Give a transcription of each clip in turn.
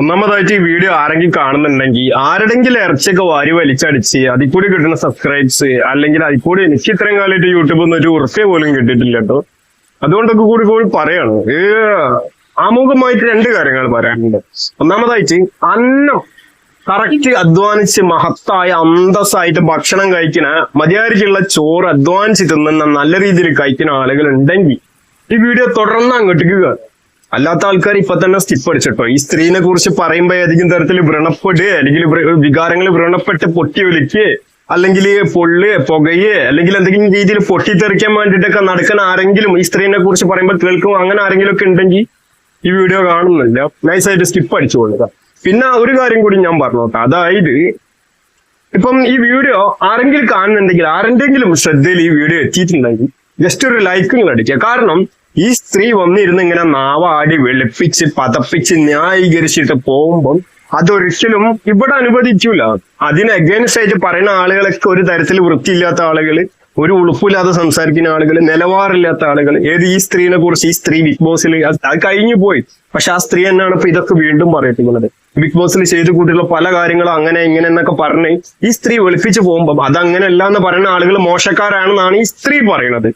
ഒന്നാമതായിട്ട് ഈ വീഡിയോ ആരെങ്കിലും കാണുന്നുണ്ടെങ്കിൽ ആരുടെങ്കിലും ഇറച്ചിയൊക്കെ വാരി വലിച്ചടിച്ച് അതിൽ കൂടി കിട്ടുന്ന സബ്സ്ക്രൈബ്സ് അല്ലെങ്കിൽ അതിൽ കൂടി എനിക്ക് ഇത്രയും കാലമായിട്ട് യൂട്യൂബിൽ നിന്ന് ഒരു ഉറുപ്പ്യ പോലും കിട്ടിയിട്ടില്ല കേട്ടോ. അതുകൊണ്ടൊക്കെ കൂടി കൂടി പറയാണ്. ആമുഖമായിട്ട് രണ്ട് കാര്യങ്ങൾ പറയാനുണ്ട്. ഒന്നാമതായിട്ട് അന്നം കറക്റ്റ് അധ്വാനിച്ച് മഹത്തായ അന്തസ്സായിട്ട് ഭക്ഷണം കഴിക്കുന്ന മര്യാദയ്ക്കുള്ള ചോറ് അധ്വാനിച്ച് തിന്നുന്ന നല്ല രീതിയിൽ കഴിക്കുന്ന ആളുകൾ ഉണ്ടെങ്കിൽ ഈ വീഡിയോ തുടർന്ന് അങ്ങോട്ടേക്ക്. അല്ലാത്ത ആൾക്കാർ ഇപ്പൊ തന്നെ സ്റ്റിപ്പ് അടിച്ചിട്ടോ. ഈ സ്ത്രീനെ കുറിച്ച് പറയുമ്പോ ഏതെങ്കിലും തരത്തിൽ വ്രണപ്പെടുക അല്ലെങ്കിൽ വികാരങ്ങൾ വ്രണപ്പെട്ട് പൊട്ടി ഒലിക്ക് അല്ലെങ്കിൽ പൊള്ള് പുകയെ അല്ലെങ്കിൽ എന്തെങ്കിലും രീതിയിൽ പൊട്ടിത്തെറിക്കാൻ വേണ്ടിയിട്ടൊക്കെ നടക്കുന്ന ആരെങ്കിലും ഈ സ്ത്രീനെ കുറിച്ച് പറയുമ്പോൾ കേൾക്കും അങ്ങനെ ആരെങ്കിലും ഒക്കെ ഉണ്ടെങ്കിൽ ഈ വീഡിയോ കാണുന്നില്ല. നൈസായിട്ട് സ്റ്റിപ്പ് അടിച്ചു കൊള്ളുക. പിന്നെ ഒരു കാര്യം കൂടി ഞാൻ പറഞ്ഞോട്ടെ. അതായത് ഇപ്പം ഈ വീഡിയോ ആരെങ്കിലും കാണുന്നുണ്ടെങ്കിൽ ആരെങ്കിലും ശ്രദ്ധയിൽ ഈ വീഡിയോ എത്തിയിട്ടുണ്ടെങ്കിൽ ജസ്റ്റ് ഒരു ലൈക്ക് നിങ്ങൾ അടിക്കുക. കാരണം ഈ സ്ത്രീ വന്നിരുന്ന് ഇങ്ങനെ നാവാടി വെളുപ്പിച്ച് പതപ്പിച്ച് ന്യായീകരിച്ചിട്ട് പോകുമ്പം അതൊരിക്കലും ഇവിടെ അനുവദിക്കൂല. അതിന് അഗേൻസ്റ്റ് ആയിട്ട് പറയുന്ന ആളുകളൊക്കെ ഒരു തരത്തിൽ വൃത്തിയില്ലാത്ത ആളുകൾ ഒരു ഉളുപ്പില്ലാതെ സംസാരിക്കുന്ന ആളുകൾ നിലവാറില്ലാത്ത ആളുകൾ ഏത് ഈ സ്ത്രീനെ കുറിച്ച് ഈ സ്ത്രീ ബിഗ് ബോസിൽ അത് കഴിഞ്ഞു പോയി. പക്ഷെ ആ സ്ത്രീ തന്നെയാണ് ഇപ്പൊ ഇതൊക്കെ വീണ്ടും പറയിപ്പിക്കുന്നത്. ബിഗ് ബോസിൽ ചെയ്ത് കൂട്ടിയുള്ള പല കാര്യങ്ങളും അങ്ങനെ ഇങ്ങനെ എന്നൊക്കെ പറഞ്ഞ് ഈ സ്ത്രീ വെളുപ്പിച്ച് പോകുമ്പോൾ അതങ്ങനെയല്ല എന്ന് പറയുന്ന ആളുകൾ മോശക്കാരാണെന്നാണ് ഈ സ്ത്രീ പറയുന്നത്.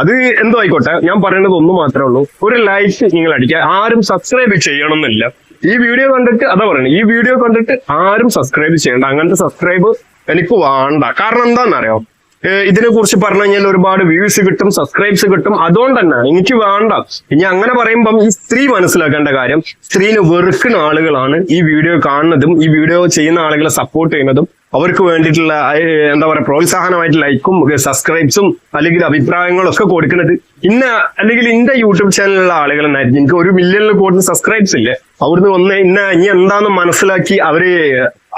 അത് എന്തോ ആയിക്കോട്ടെ ഞാൻ പറയുന്നത് ഒന്ന് മാത്രമേ ഉള്ളൂ. ഒരു ലൈക്ക് നിങ്ങൾ അടിക്കുക. ആരും സബ്സ്ക്രൈബ് ചെയ്യണമെന്നില്ല. ഈ വീഡിയോ കണ്ടിട്ട് അതാ പറയുന്നത് ഈ വീഡിയോ കണ്ടിട്ട് ആരും സബ്സ്ക്രൈബ് ചെയ്യണ്ട. അങ്ങനത്തെ സബ്സ്ക്രൈബ് എനിക്ക് വേണ്ട. കാരണം എന്താണെന്നറിയോ? ഇതിനെ കുറിച്ച് പറഞ്ഞു കഴിഞ്ഞാൽ ഒരുപാട് വ്യൂസ് കിട്ടും സബ്സ്ക്രൈബ്സ് കിട്ടും. അതുകൊണ്ട് തന്നെ എനിക്ക് വേണ്ട. ഇനി അങ്ങനെ പറയുമ്പം ഈ സ്ത്രീ മനസ്സിലാക്കേണ്ട കാര്യം സ്ത്രീനെ വെറുക്കുന്ന ആളുകളാണ് ഈ വീഡിയോ കാണുന്നതും ഈ വീഡിയോ ചെയ്യുന്ന ആളുകളെ സപ്പോർട്ട് ചെയ്യുന്നതും. അവർക്ക് വേണ്ടിയിട്ടുള്ള എന്താ പറയുക പ്രോത്സാഹനമായിട്ട് ലൈക്കും സബ്സ്ക്രൈബ്സും അല്ലെങ്കിൽ അഭിപ്രായങ്ങളും ഒക്കെ കൊടുക്കുന്നത്. ഇന്ന അല്ലെങ്കിൽ ഇന്റെ യൂട്യൂബ് ചാനലിലുള്ള ആളുകൾ തന്നെയായിരിക്കും എനിക്ക് ഒരു മില്യണിൽ കൂടുതൽ സബ്സ്ക്രൈബ്സ് ഇല്ലേ. അവിടുന്ന് വന്ന് ഇന്ന ഇനി എന്താന്ന് മനസ്സിലാക്കി അവർ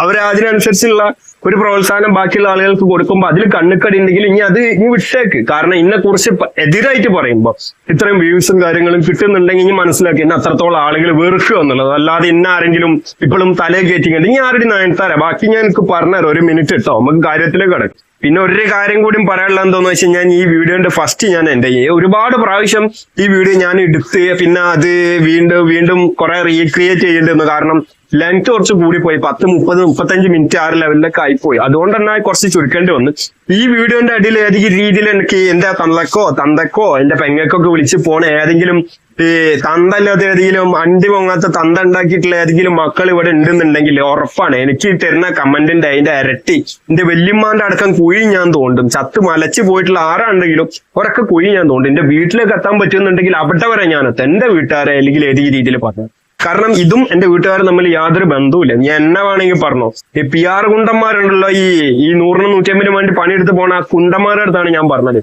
അവർ അതിനനുസരിച്ചുള്ള ഒരു പ്രോത്സാഹനം ബാക്കിയുള്ള ആളുകൾക്ക് കൊടുക്കുമ്പോൾ അതിൽ കണ്ണുക്കടി ഉണ്ടെങ്കിൽ ഇനി അത് ഇനി വിട്ടേക്ക്. കാരണം ഇന്നെ കുറിച്ച് എതിരായിട്ട് പറയുമ്പോൾ ഇത്രയും വ്യൂസും കാര്യങ്ങളും കിട്ടുന്നുണ്ടെങ്കിൽ ഇനി മനസ്സിലാക്കി ഇന്ന് അത്രത്തോളം ആളുകൾ വെറുക്കുക എന്നുള്ളത്. അല്ലാതെ ഇന്ന ആരെങ്കിലും ഇപ്പോഴും തലേ കയറ്റിക്കണ്ട് ഇനി ആരുടെ നയൻതാര? ബാക്കി ഞാൻ എനിക്ക് പറഞ്ഞുതരാം. ഒരു മിനിറ്റ് ഇട്ടോ. നമുക്ക് കാര്യത്തിലേക്ക് കിടക്കും. പിന്നെ ഒരു കാര്യം കൂടി പറയാനുള്ള എന്താന്ന് വെച്ചാൽ ഞാൻ ഈ വീഡിയോന്റെ ഫസ്റ്റ് ഞാൻ എന്റെ ഒരുപാട് പ്രാവശ്യം ഈ വീഡിയോ ഞാൻ എടുത്ത് പിന്നെ അത് വീണ്ടും വീണ്ടും കുറെ റീക്രിയേറ്റ് ചെയ്യേണ്ടിരുന്നു കാരണം ലെങ്ത് കുറച്ച് കൂടിപ്പോയി. പത്ത് മുപ്പത് മുപ്പത്തഞ്ച് മിനിറ്റ് ആറ് ലെവലിലൊക്കെ ആയിപ്പോയി. അതുകൊണ്ട് തന്നെ കുറച്ച് ചുരുക്കേണ്ടി വന്നു. ഈ വീഡിയോന്റെ അടിയിൽ ഏതെങ്കിലും രീതിയിൽ എനിക്ക് എന്റെ തന്തക്കോ തന്തക്കോ എന്റെ പെങ്ങക്കൊക്കെ വിളിച്ച് പോണ ഏതെങ്കിലും ഈ തന്തല്ലാത്ത ഏതെങ്കിലും അണ്ടി പൊങ്ങാത്ത തന്ത ഉണ്ടാക്കിയിട്ടുള്ള ഏതെങ്കിലും മക്കൾ ഇവിടെ ഉണ്ടെന്നുണ്ടെങ്കിൽ ഉറപ്പാണ്. എനിക്ക് തരുന്ന കമന്റിന്റെ അതിന്റെ ഇരട്ടി. എന്റെ വല്യമ്മാന്റെ അടക്കം കുഴി ഞാൻ തോണ്ടും. ചത്ത് മലച്ചു പോയിട്ടുള്ള ആരാണെങ്കിലും ഒരൊക്കെ കുഴി ഞാൻ തോണ്ടും. എന്റെ വീട്ടിലേക്ക് എത്താൻ പറ്റുന്നുണ്ടെങ്കിൽ അവിടെ വരെ ഞാൻ എത്താം. എന്റെ വീട്ടുകാരെ അല്ലെങ്കിൽ ഏതെങ്കിലും രീതിയിൽ പറഞ്ഞു കാരണം ഇതും എന്റെ വീട്ടുകാരും തമ്മിൽ യാതൊരു ബന്ധവുമില്ല. ഞാൻ എന്നെ വേണമെങ്കിൽ പറഞ്ഞു. ഈ പി ആർ കുണ്ടന്മാരുണ്ടല്ലോ ഈ ഈ നൂറിന് നൂറ്റമ്പതിന് വേണ്ടി പണിയെടുത്ത് പോണ ആ കുണ്ടന്മാരുടെ അടുത്താണ് ഞാൻ പറഞ്ഞത്.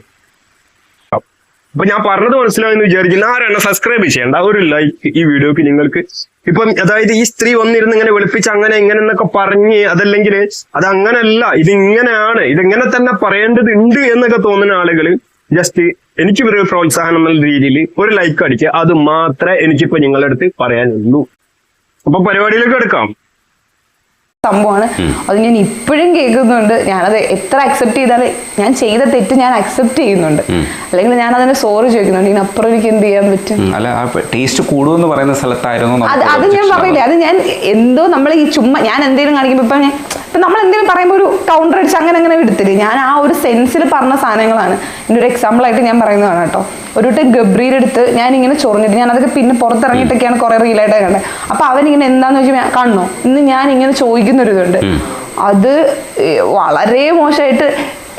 അപ്പൊ ഞാൻ പറഞ്ഞത് മനസ്സിലായെന്ന് വിചാരിക്കുന്നു. ആരാണ് സബ്സ്ക്രൈബ് ചെയ്യേണ്ട ഒരു ലൈക്ക് ഈ വീഡിയോക്ക് നിങ്ങൾക്ക്. ഇപ്പം അതായത് ഈ സ്ത്രീ വന്നിരുന്ന് ഇങ്ങനെ വെളുപ്പിച്ച് അങ്ങനെ ഇങ്ങനെ എന്നൊക്കെ പറഞ്ഞ് അതല്ലെങ്കിൽ അത് അങ്ങനെയല്ല ഇത് ഇങ്ങനെയാണ് ഇതിങ്ങനെ തന്നെ പറയേണ്ടതുണ്ട് എന്നൊക്കെ തോന്നുന്ന ആളുകൾ ജസ്റ്റ് എനിക്ക് ഒരു പ്രോത്സാഹനം എന്ന രീതിയിൽ ഒരു ലൈക്ക് അടിക്കുക അത് മാത്രമേ എനിക്കിപ്പോ നിങ്ങളുടെ അടുത്ത് പറയാനുള്ളൂ. അപ്പൊ പരിപാടിയിലേക്ക് എടുക്കാം. സംഭവമാണ്. അത് ഞാൻ ഇപ്പോഴും കേൾക്കുന്നുണ്ട്. ഞാനത് എത്ര അക്സെപ്റ്റ് ചെയ്താലും ഞാൻ ചെയ്ത തെറ്റ് ഞാൻ അക്സെപ്റ്റ് ചെയ്യുന്നുണ്ട്. അല്ലെങ്കിൽ ഞാൻ അതിന് സോറി ചോദിക്കുന്നുണ്ട്. ഇതിനപ്പുറം എനിക്ക് എന്ത് ചെയ്യാൻ പറ്റും? അല്ല ടേസ്റ്റ് കൂടുമെന്ന് പറയുന്ന സ്ഥലത്തായിരുന്നു അത് ഞാൻ പറയില്ല അത് ഞാൻ എന്തോ നമ്മൾ ഈ ചുമ്മാ ഞാൻ എന്തെങ്കിലും കാണിക്കുമ്പോൾ ഇപ്പം ഞാൻ ഇപ്പം നമ്മൾ എന്തെങ്കിലും പറയുമ്പോൾ ഒരു കൗണ്ടർ അടിച്ച് അങ്ങനെ അങ്ങനെ എടുത്തില്ല? ഞാൻ ആ ഒരു സെൻസിൽ പറഞ്ഞ സാധനങ്ങളാണ്. എന്റെ ഒരു എക്സാമ്പിളായിട്ട് ഞാൻ പറയുന്നതാണ് കേട്ടോ. ഒരു വട്ടം ഗബ്രീലെടുത്ത് അടുത്ത് ഞാൻ ഇങ്ങനെ ചൊറിഞ്ഞിട്ട് ഞാൻ അതൊക്കെ പിന്നെ പുറത്തിറങ്ങിയിട്ടൊക്കെയാണ് കുറേ റീലായിട്ട് കണ്ടത്. അപ്പം അവനിങ്ങനെ എന്താണെന്ന് വെച്ചാൽ കാണണോ? ഇന്ന് ഞാൻ ഇങ്ങനെ ചോദിക്കുന്ന ഒരു ഇതുണ്ട് അത് വളരെ മോശമായിട്ട്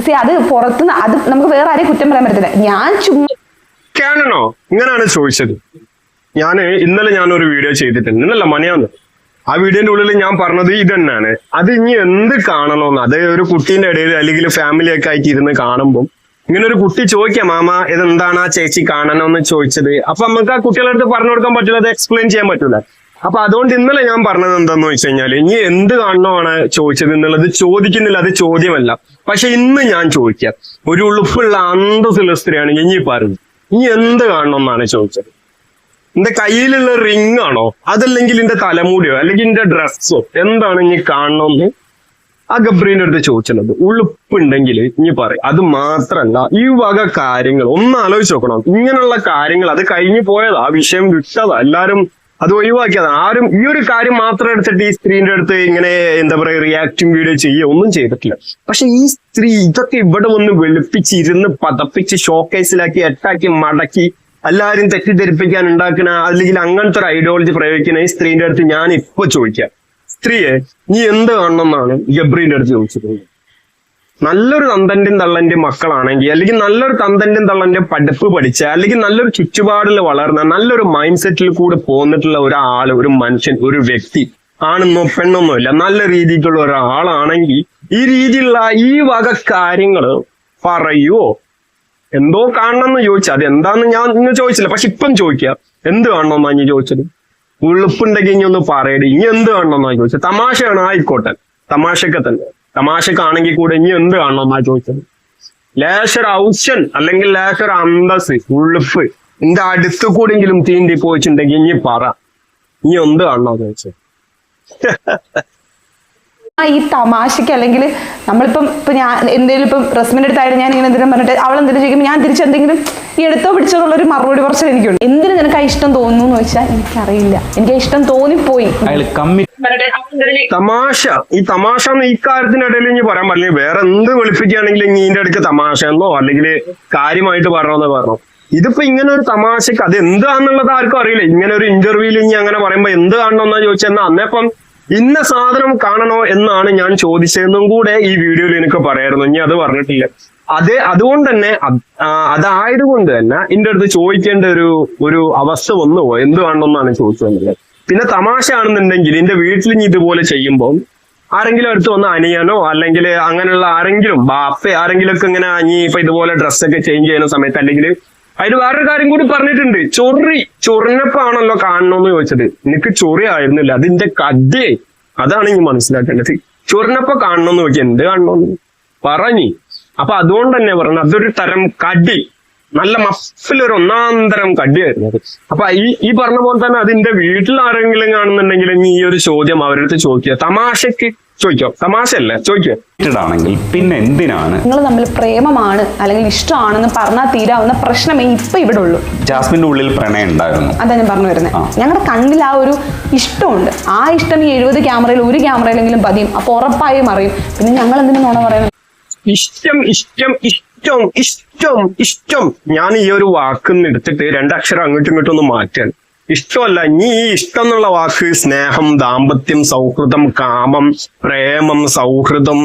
സി അത് പുറത്തുനിന്ന് അത് നമുക്ക് വേറെ ആരെയും കുറ്റം പറയാൻ പറ്റത്തില്ല. ഞാൻ ചുമ്മാ ഇങ്ങനെയാണ് ചോദിച്ചത്. ഞാൻ ഇന്നലെ ഞാൻ ഒരു വീഡിയോ ചെയ്തിട്ടുണ്ട്. ഇന്നല്ല മണിയാന്ന്. ആ വീഡിയോന്റെ ഉള്ളിൽ ഞാൻ പറഞ്ഞത് ഇത് തന്നെയാണ് അത് ഇനി എന്ത് കാണണമെന്ന് അത് ഒരു കുട്ടീന്റെ ഇടയിൽ അല്ലെങ്കിൽ ഫാമിലി ഒക്കെ ആയിട്ട് ഇരുന്ന് കാണുമ്പോൾ ഇങ്ങനെ ഒരു കുട്ടി ചോദിക്കാം മാമ ഇതെന്താണ് ആ ചേച്ചി കാണണമെന്ന് ചോദിച്ചത്? അപ്പൊ നമുക്ക് ആ കുട്ടികളുടെ അടുത്ത് പറഞ്ഞു കൊടുക്കാൻ പറ്റില്ല അത് എക്സ്പ്ലെയിൻ ചെയ്യാൻ പറ്റില്ല അപ്പൊ അതുകൊണ്ട് ഇന്നലെ ഞാൻ പറഞ്ഞത് എന്താന്ന് വെച്ച് കഴിഞ്ഞാൽ ഇനി എന്ത് കാണണമാണ് ചോദിച്ചത് എന്നുള്ളത് ചോദിക്കുന്നില്ല അത് ചോദ്യമല്ല. പക്ഷെ ഇന്ന് ഞാൻ ചോദിക്കാം. ഒരു ഉളുപ്പുള്ള അന്തസ്സുള്ള സ്ത്രീയാണ് ഇനി പറഞ്ഞു ഇനി എന്ത് കാണണം എന്നാണ് ചോദിച്ചത്. എന്റെ കയ്യിലുള്ള റിംഗ് ആണോ അതല്ലെങ്കിൽ എന്റെ തലമുടിയോ? അല്ലെങ്കിൽ എന്റെ ഡ്രസ്സോ? എന്താണ് ഇനി കാണണമെന്ന് ആ ഗബ്രീന്റെ അടുത്ത് ചോദിച്ചത് ഉളുപ്പുണ്ടെങ്കിൽ ഇനി പറയും. അത് മാത്രല്ല ഈ വക കാര്യങ്ങൾ ഒന്ന് ആലോചിച്ച് നോക്കണം. ഇങ്ങനെയുള്ള കാര്യങ്ങൾ അത് കഴിഞ്ഞു പോയതാ. ആ വിഷയം വിട്ടതാ. എല്ലാരും അത് ഒഴിവാക്കിയതാ. ആരും ഈ ഒരു കാര്യം മാത്രം എടുത്തിട്ട് ഈ സ്ത്രീന്റെ അടുത്ത് ഇങ്ങനെ എന്താ പറയാ റിയാക്ടിങ് വീഡിയോ ചെയ്യുക ഒന്നും ചെയ്തിട്ടില്ല. പക്ഷെ ഈ സ്ത്രീ ഇതൊക്കെ ഇവിടെ വന്ന് വെളുപ്പിച്ചിരുന്ന് പതപ്പിച്ച് ഷോക്കേസിലാക്കി അറ്റാക്കി മടക്കി എല്ലാരും തെറ്റിദ്ധരിപ്പിക്കാൻ ഉണ്ടാക്കുന്ന അല്ലെങ്കിൽ അങ്ങനത്തെ ഒരു ഐഡിയോളജി പ്രയോഗിക്കുന്ന ഈ സ്ത്രീന്റെ അടുത്ത് ഞാൻ ഇപ്പൊ ചോദിക്കാം. സ്ത്രീയെ നീ എന്ത് കാണണമെന്നാണ് ഗബ്രീന്റെ അടുത്ത് ചോദിച്ചിട്ടുള്ളത്? നല്ലൊരു തന്തന്റെയും തള്ളന്റെയും മക്കളാണെങ്കിൽ അല്ലെങ്കിൽ നല്ലൊരു തന്തന്റെയും തള്ളന്റെ പഠിപ്പ് പഠിച്ച അല്ലെങ്കിൽ നല്ലൊരു ചുറ്റുപാടിൽ വളർന്ന നല്ലൊരു മൈൻഡ് സെറ്റിൽ കൂടെ പോന്നിട്ടുള്ള ഒരാൾ ഒരു മനുഷ്യൻ ഒരു വ്യക്തി ആണെന്നോ പെണ്ണൊന്നോ ഇല്ല. നല്ല രീതിക്കുള്ള ഒരാളാണെങ്കിൽ ഈ രീതിയിലുള്ള ഈ വക കാര്യങ്ങൾ പറയുവോ? എന്തോ കാണണം എന്ന് ചോദിച്ചു. അത് എന്താന്ന് ഞാൻ ഇന്ന് ചോദിച്ചില്ല. പക്ഷെ ഇപ്പം ചോദിക്കുക. എന്ത് കാണണമെന്നാ ഞാൻ ചോദിച്ചത്? ഉളുപ്പുണ്ടെങ്കിൽ ഇനി ഒന്ന് പറയടി. ഇനി എന്ത് കാണണമെന്നാ ചോദിച്ചത്? തമാശയാണ്. ആയിക്കോട്ടെ. തമാശക്ക തന്നെ. തമാശക്കാണെങ്കിൽ കൂടെ ഇനി എന്ത് കാണണമെന്നാ ചോദിച്ചത്? ലേശർ ഔഷൻ അല്ലെങ്കിൽ ലേശർ അന്തസ് ഉളുപ്പ്. എന്റെ അടുത്ത് കൂടെങ്കിലും തീണ്ടി പോയിട്ടുണ്ടെങ്കിൽ ഇനി പറ. ഇനി എന്ത് കാണണമെന്ന് ചോദിച്ചത്? ആ ഈ തമാശയ്ക്ക് അല്ലെങ്കിൽ നമ്മളിപ്പം ഇപ്പം ഞാൻ എന്തെങ്കിലും ഇപ്പം റസ്മിന്റെ അടുത്തായിട്ട് ഞാൻ ഇങ്ങനെ എന്തെങ്കിലും പറഞ്ഞിട്ട് അവൾ എന്തെങ്കിലും ചോദിക്കുമ്പോൾ ഞാൻ തിരിച്ച് എന്തെങ്കിലും ഈ എടുത്തോ പിടിച്ചോ എന്നുള്ളൊരു മറുപടി കുറച്ച് എനിക്കുണ്ട്. എന്തിനു നിനക്ക് ആ ഇഷ്ടം തോന്നുന്നു എന്ന് വെച്ചാൽ എനിക്കറിയില്ല. എനിക്ക് ഇഷ്ടം തോന്നിപ്പോയി. തമാശ. ഈ തമാശ ഈ കാര്യത്തിനിടയിൽ ഇനി പറയാൻ പറ്റില്ല. വേറെ എന്ത് വെളുപ്പിക്കുകയാണെങ്കിൽ ഇനി ഇതിന്റെ അടുക്ക് തമാശ എന്നോ അല്ലെങ്കിൽ കാര്യമായിട്ട് പറഞ്ഞോന്നോ പറഞ്ഞു. ഇതിപ്പോ ഇങ്ങനെ ഒരു തമാശക്ക് അത് എന്താന്നുള്ളത് ആർക്കും അറിയില്ല. ഇങ്ങനെ ഒരു ഇന്റർവ്യൂവിൽ ഇനി അങ്ങനെ പറയുമ്പോ എന്ത് കാണണമെന്നാ ചോദിച്ചെന്നാ അന്നേപ്പം ഇന്ന സാധനം കാണണോ എന്നാണ് ഞാൻ ചോദിച്ചതെന്നും കൂടെ ഈ വീഡിയോയിൽ എനിക്ക് പറയായിരുന്നു. ഇനി അത് പറഞ്ഞിട്ടില്ല. അതേ അതുകൊണ്ട് തന്നെ അതായതുകൊണ്ട് തന്നെ എന്റെ അടുത്ത് ചോദിക്കേണ്ട ഒരു ഒരു അവസ്ഥ വന്നു പോയി. എന്ത് ചോദിച്ചത്. പിന്നെ തമാശ ആണെന്നുണ്ടെങ്കിൽ എന്റെ വീട്ടിൽ ഇനി ഇതുപോലെ ചെയ്യുമ്പോൾ ആരെങ്കിലും അടുത്ത് വന്ന് അനിയനോ അല്ലെങ്കിൽ അങ്ങനെയുള്ള ആരെങ്കിലും ബാപ്പ ആരെങ്കിലും ഒക്കെ ഇങ്ങനെ ഇനി ഇപ്പൊ ഇതുപോലെ ഡ്രസ്സൊക്കെ ചേഞ്ച് ചെയ്യുന്ന സമയത്ത് അല്ലെങ്കിൽ അതിന് വേറൊരു കാര്യം കൂടി പറഞ്ഞിട്ടുണ്ട്. ചൊറി ചൊറിഞ്ഞപ്പാണല്ലോ കാണണമെന്ന് ചോദിച്ചത്. എനിക്ക് ചൊറി ആയിരുന്നില്ല. അതിന്റെ കഥയെ അതാണ് ഇനി മനസ്സിലാക്കേണ്ടത്. ചൊറിഞ്ഞപ്പ കാണണമെന്ന് ചോദിച്ചത് എന്ത് കാണണമെന്ന് പറഞ്ഞി അപ്പൊ അതുകൊണ്ട് തന്നെ പറഞ്ഞു അതൊരു തരം കടി. നല്ല മഫിലൊരു ഒന്നാം തരം കടിയായിരുന്നു അത്. അപ്പൊ ഈ ഈ പറഞ്ഞ പോലെ തന്നെ അതിന്റെ വീട്ടിൽ ആരെങ്കിലും കാണുന്നുണ്ടെങ്കിൽ ഈ ഒരു ചോദ്യം അവരുടെ അടുത്ത് ചോദിക്കുക. തമാശക്ക് ചോദിക്കോ? തമാശയല്ലേ? ചോദിക്കാണെങ്കിൽ പിന്നെ എന്തിനാണ്? നിങ്ങൾ തമ്മിൽ പ്രേമമാണ് അല്ലെങ്കിൽ ഇഷ്ടമാണെന്ന് പറഞ്ഞാൽ തീരാവുന്ന പ്രശ്നമേ ഇപ്പൊ ഇവിടെ ഉള്ളൂ. ജാസ്മിന്റെ ഉള്ളിൽ പ്രണയം ഉണ്ടായിരുന്നു. അതാ ഞാൻ പറഞ്ഞു വരുന്നത് ഞങ്ങളുടെ കണ്ണിൽ ആ ഒരു ഇഷ്ടമുണ്ട്. ആ ഇഷ്ടം ഈ എഴുപത് ക്യാമറയിൽ ഒരു ക്യാമറയിലെങ്കിലും പതിയും. അപ്പൊ ഉറപ്പായും അറിയും. പിന്നെ ഞങ്ങൾ എന്തിനു നോണ പറയണം ഇഷ്ടം ഇഷ്ടം ഇഷ്ടം ഇഷ്ടം ഇഷ്ടം. ഞാൻ ഈ ഒരു വാക്കിന്ന് എടുത്തിട്ട് രണ്ടക്ഷരം അങ്ങോട്ടും ഇങ്ങോട്ടും ഒന്ന് മാറ്റാണ് ഇഷ്ടമല്ല ഇനി ഈ ഇഷ്ടം എന്നുള്ള വാക്ക് സ്നേഹം ദാമ്പത്യം സൗഹൃദം കാമം പ്രേമം സൗഹൃദം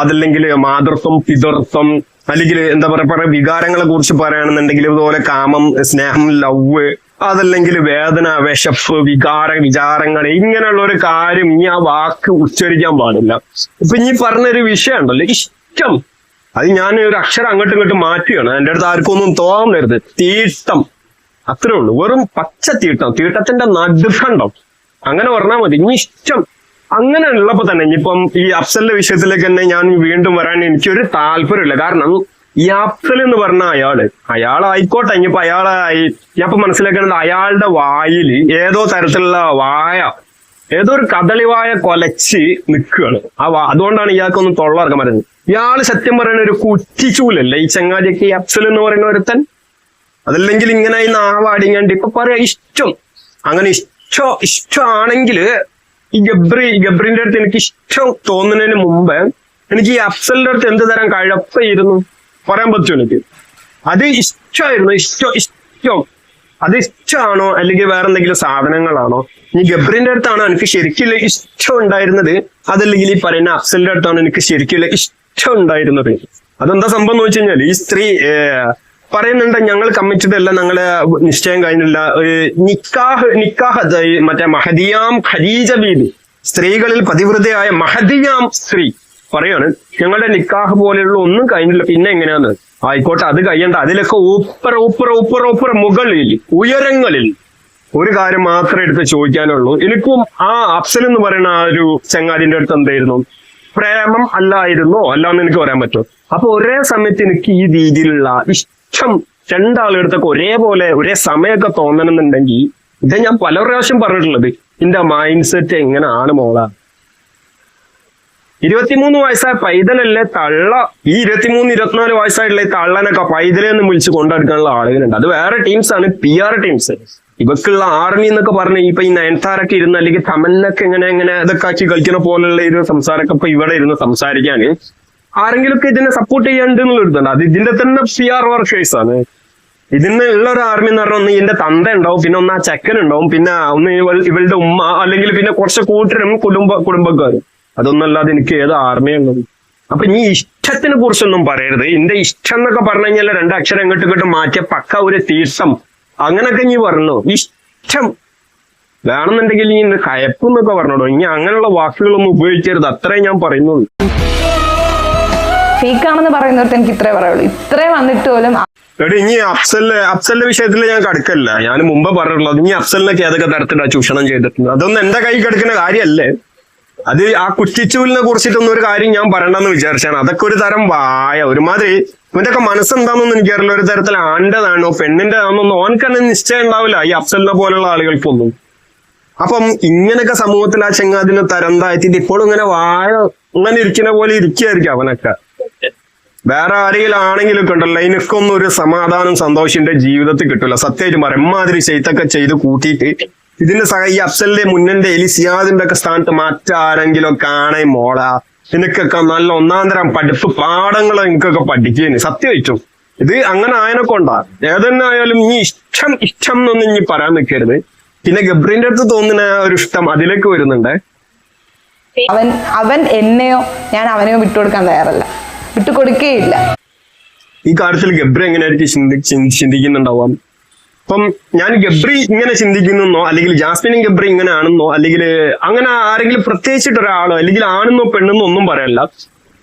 അതല്ലെങ്കിൽ മാതൃത്വം പിതൃത്വം അല്ലെങ്കിൽ എന്താ പറയാ പറയാ വികാരങ്ങളെ കുറിച്ച് പറയുകയാണെന്നുണ്ടെങ്കിൽ ഇതുപോലെ കാമം സ്നേഹം ലവ് അതല്ലെങ്കിൽ വേദന വിശപ്പ് വികാര വിചാരങ്ങൾ ഇങ്ങനെയുള്ള ഒരു കാര്യം ഇനി ആ വാക്ക് ഉച്ചരിക്കാൻ പാടില്ല. ഇപ്പൊ ഇനി പറഞ്ഞൊരു വിഷയം ഉണ്ടല്ലോ ഇഷ്ടം. അത് ഞാൻ ഒരു അക്ഷരം അങ്ങോട്ടും ഇങ്ങോട്ടും മാറ്റുകയാണ്. എന്റെ അടുത്ത് ആർക്കും ഒന്നും തോന്നരുത്. തീട്ടം. അത്രേ ഉള്ളൂ. വെറും പച്ച തീട്ടം. തീട്ടത്തിന്റെ നടുഖണ്ഡം അങ്ങനെ പറഞ്ഞാൽ മതി. ഇനി ഇഷ്ടം അങ്ങനെ ഉള്ളപ്പോ തന്നെ ഇനിയിപ്പം ഈ അഫ്സലിന്റെ വിഷയത്തിലേക്ക് തന്നെ ഞാൻ വീണ്ടും വരാൻ എനിക്കൊരു താല്പര്യമില്ല. കാരണം ഈ അഫ്സൽ എന്ന് പറഞ്ഞ അയാൾ അയാളായിക്കോട്ടെ. ഇനിയിപ്പോ അയാളായി ഞാൻ ഇപ്പൊ മനസ്സിലാക്കുന്നത് അയാളുടെ വായിൽ ഏതോ തരത്തിലുള്ള വായ ഏതോ ഒരു കദളിവായ കൊലച്ച് നിൽക്കുകയാണ്. ആ അതുകൊണ്ടാണ് ഇയാൾക്കൊന്നും തൊള്ളറക്കാൻ പറയുന്നത് ഇയാൾ സത്യം പറയുന്ന ഒരു കുറ്റിച്ചൂലല്ലേ. ഈ ചങ്ങാതിയൊക്കെ ഈ അഫ്സൽ എന്ന് പറയുന്ന ഒരുത്തൻ അതല്ലെങ്കിൽ ഇങ്ങനെ ഈ നാവാടിങ്ങാണ്ട് ഇപ്പൊ പറയാ ഇഷ്ടം. അങ്ങനെ ഇഷ്ടം ഇഷ്ടമാണെങ്കിൽ ഈ ഗബ്രി ഗബ്രീന്റെ അടുത്ത് എനിക്ക് ഇഷ്ടം തോന്നുന്നതിന് മുമ്പ് എനിക്ക് ഈ അഫ്സലിന്റെ അടുത്ത് എന്ത് തരാൻ കഴപ്പായിരുന്നു? പറയാൻ പറ്റും എനിക്ക്? അത് ഇഷ്ടമായിരുന്നു. ഇഷ്ടം ഇഷ്ടം. അത് ഇഷ്ടമാണോ? അല്ലെങ്കിൽ വേറെ എന്തെങ്കിലും സാധനങ്ങളാണോ? ഈ ഗബ്രിന്റെ അടുത്താണോ എനിക്ക് ശരിക്കും ഇഷ്ടം ഉണ്ടായിരുന്നത്? അതല്ലെങ്കിൽ ഈ പറയുന്ന അഫ്സലിന്റെ അടുത്താണോ എനിക്ക് ശരിക്കും ഇഷ്ടം ഉണ്ടായിരുന്നത്? അതെന്താ സംഭവം എന്ന് വെച്ച് കഴിഞ്ഞാൽ ഈ സ്ത്രീ പറയുന്നുണ്ട് ഞങ്ങൾ കമ്മിറ്റഡ് അല്ല ഞങ്ങൾ നിശ്ചയം കഴിഞ്ഞില്ല. നിക്കാഹ് നിക്കാഹ് മറ്റേ മഹദിയാം ഖദീജ ബീബി സ്ത്രീകളിൽ പതിവൃതയായ മഹദിയാം സ്ത്രീ പറയാണ് ഞങ്ങളുടെ നിക്കാഹ് പോലെയുള്ള ഒന്നും കഴിഞ്ഞില്ല പിന്നെ എങ്ങനെയാന്ന് ആയിക്കോട്ടെ അത് കഴിയണ്ട. അതിലൊക്കെ ഊപ്പറ ഊപ്പറ ഊപ്പറ ഊപ്പറ മുകളിൽ ഉയരങ്ങളിൽ ഒരു കാര്യം മാത്രമേ എടുത്ത് ചോദിക്കാനുള്ളൂ. എനിക്കും ആ അഫ്സൽ എന്ന് പറയുന്ന ആ ഒരു ചങ്ങാതിന്റെ അടുത്ത് എന്തായിരുന്നു? പ്രേമം അല്ലായിരുന്നോ? അല്ലാന്ന് എനിക്ക് പറയാൻ പറ്റുമോ? അപ്പൊ ഒരേ സമയത്ത് എനിക്ക് ഈ രീതിയിലുള്ള ഇഷ്ടം രണ്ടാളുകൾക്കൊക്കെ ഒരേപോലെ ഒരേ സമയമൊക്കെ തോന്നണമെന്നുണ്ടെങ്കിൽ ഇത് ഞാൻ പല പ്രാവശ്യം പറഞ്ഞിട്ടുള്ളത് എന്റെ മൈൻഡ് സെറ്റ് എങ്ങനെയാണ് മോള? ഇരുപത്തിമൂന്ന് വയസ്സായ പൈതലല്ലേ തള്ള ഈ ഇരുപത്തിമൂന്ന് ഇരുപത്തിനാല് വയസ്സായിട്ടുള്ള ഈ തള്ളനൊക്കെ പൈതലെന്ന് വിളിച്ച് കൊണ്ടെടുക്കാനുള്ള ആളുകളുണ്ട്. അത് വേറെ ടീംസ് ആണ് പി ആർ ടീംസ് ഇവക്കുള്ള ആർമി എന്നൊക്കെ പറഞ്ഞ ഇപ്പൊ ഈ നയൻതാരൊക്കെ ഇരുന്ന് അല്ലെങ്കിൽ തമന്നൊക്കെ എങ്ങനെ എങ്ങനെ ഇതൊക്കെ ആക്കി കളിക്കുന്ന പോലുള്ള ഒരു സംസാരമൊക്കെ ഇപ്പൊ ഇവിടെ ഇരുന്ന് സംസാരിക്കാന് ആരെങ്കിലുമൊക്കെ ഇതിനെ സപ്പോർട്ട് ചെയ്യാണ്ട് എന്നുള്ളൊരുതുണ്ട് അത് ഇതിന്റെ തന്നെ പി ആർ വർക്കേഴ്സ് ആണ്. ഇതിന് ഉള്ള ഒരു ആർമി എന്ന് പറഞ്ഞാൽ ഒന്ന് ഇതിന്റെ തന്ത ഉണ്ടാവും പിന്നെ ഒന്ന് ആ ചെക്കൻ ഉണ്ടാവും പിന്നെ ഒന്ന് ഇവളുടെ ഉമ്മ അല്ലെങ്കിൽ പിന്നെ കുറച്ച് കൂട്ടരും കുടുംബ കുടുംബക്കാരും. അതൊന്നല്ലാതെ എനിക്ക് ഏത് ആർമിയുള്ളത് അപ്പൊ നീ ഇഷ്ടത്തിനെ കുറിച്ചൊന്നും പറയരുത്. എന്റെ ഇഷ്ടം എന്നൊക്കെ പറഞ്ഞു കഴിഞ്ഞാൽ രണ്ട് അക്ഷരം ഇങ്ങോട്ട് ഇങ്ങോട്ട് മാറ്റിയ പക്ക ഒരു തീർത്ഥം അങ്ങനൊക്കെ നീ പറഞ്ഞു ഇഷ്ടം. വേണമെന്നുണ്ടെങ്കിൽ നീ കയപ്പ് എന്നൊക്കെ പറഞ്ഞോളൂ. ഇനി അങ്ങനെയുള്ള വാക്കുകളൊന്നും ഉപയോഗിക്കരുത്. അത്രേ ഞാൻ പറയുന്നുള്ളൂ. ഫേക്ക് ആണെന്ന് പറയുന്നവർക്ക് എനിക്ക് ഇത്രേ പറയുള്ളൂ. ഇത്രേ വന്നിട്ട് പോലും എടി ഇനി അഫ്സലിന്റെ അഫ്സലിന്റെ വിഷയത്തിൽ ഞാൻ കടക്കല്ല. ഞാൻ മുമ്പ് പറഞ്ഞിട്ടുള്ളത് ഇനി അഫ്സലിനൊക്കെ ഏതൊക്കെ തരത്തിലാ ചൂഷണം ചെയ്തിട്ടുണ്ട് അതൊന്നും എന്റെ കൈ കിടക്കുന്ന കാര്യമല്ലേ അത് ആ കുറ്റിച്ചൂലിനെ കുറിച്ചിട്ടൊന്നും ഒരു കാര്യം ഞാൻ പറയണ്ടെന്ന് വിചാരിച്ചാണ്. അതൊക്കെ ഒരു തരം വായ. ഒരുമാതിരി ഇവന്റെയൊക്കെ മനസ്സെന്താണെന്നൊന്നും എനിക്കറിയില്ല ഒരു തരത്തിൽ ആണ്ടതാണോ പെണ്ണിന്റെതാണോ ഓനക്കന്നെ നിശ്ചയം ഉണ്ടാവില്ല. ഈ അഫ്സലിനെ പോലുള്ള ആളുകൾക്കൊന്നും. അപ്പം ഇങ്ങനെയൊക്കെ സമൂഹത്തിൽ ആ ചെങ്ങാതിനെ തരം താഴ്ത്തിയിട്ട് ഇപ്പോഴും ഇങ്ങനെ വായ ഇങ്ങനെ ഇരിക്കുന്ന പോലെ ഇരിക്കുകയായിരിക്കും അവനൊക്കെ. വേറെ ആരെങ്കിലും ആണെങ്കിലും ഉണ്ടല്ലോ എനിക്കൊന്നും ഒരു സമാധാനം സന്തോഷിന്റെ ജീവിതത്തിൽ കിട്ടില്ല സത്യമായിട്ട് പറയാം എമ്മാതിരി ചെയ്തൊക്കെ ചെയ്ത് കൂട്ടിയിട്ട് ഇതിന്റെ സഹ ഈ അഫ്സലിന്റെ മുന്നന്റെ എലി സിയാദിന്റെ ഒക്കെ സ്ഥാനത്ത് മറ്റാരെങ്കിലും കാണേ മോള. നിനക്കൊക്കെ നല്ല ഒന്നാം തരം പഠിപ്പ് പാഠങ്ങൾ എനിക്കൊക്കെ പഠിക്കുന്നു സത്യമായിട്ടും. ഇത് അങ്ങനെ ആയനെ കൊണ്ടാ ഏതെന്നായാലും നീ ഇഷ്ടം ഇഷ്ടം എന്നൊന്നും ഇനി പറയാൻ നിൽക്കരുത് പിന്നെ ഗബ്രിന്റെ അടുത്ത് തോന്നുന്ന ഒരു ഇഷ്ടം അതിലേക്ക് വരുന്നുണ്ട്. അവൻ അവൻ എന്നെയോ ഞാൻ അവനെയോ വിട്ടുകൊടുക്കാൻ തയ്യാറല്ല. വിട്ടുകൊടുക്കേയില്ല. ഈ കാര്യത്തിൽ ഗബ്രി എങ്ങനെയായിരിക്കും ചിന്തി ചിന്തി- ചിന്തിക്കുന്നുണ്ടാവാം? അപ്പം ഞാൻ ഗബ്രി ഇങ്ങനെ ചിന്തിക്കുന്നോ അല്ലെങ്കിൽ ജാസ്മിനും ഗബ്രി ഇങ്ങനെ ആണെന്നോ അല്ലെങ്കിൽ അങ്ങനെ ആരെങ്കിലും പ്രത്യേകിച്ചിട്ട് ഒരാളോ അല്ലെങ്കിൽ ആണെന്നോ പെണ്ണെന്നോ ഒന്നും പറയല്ല.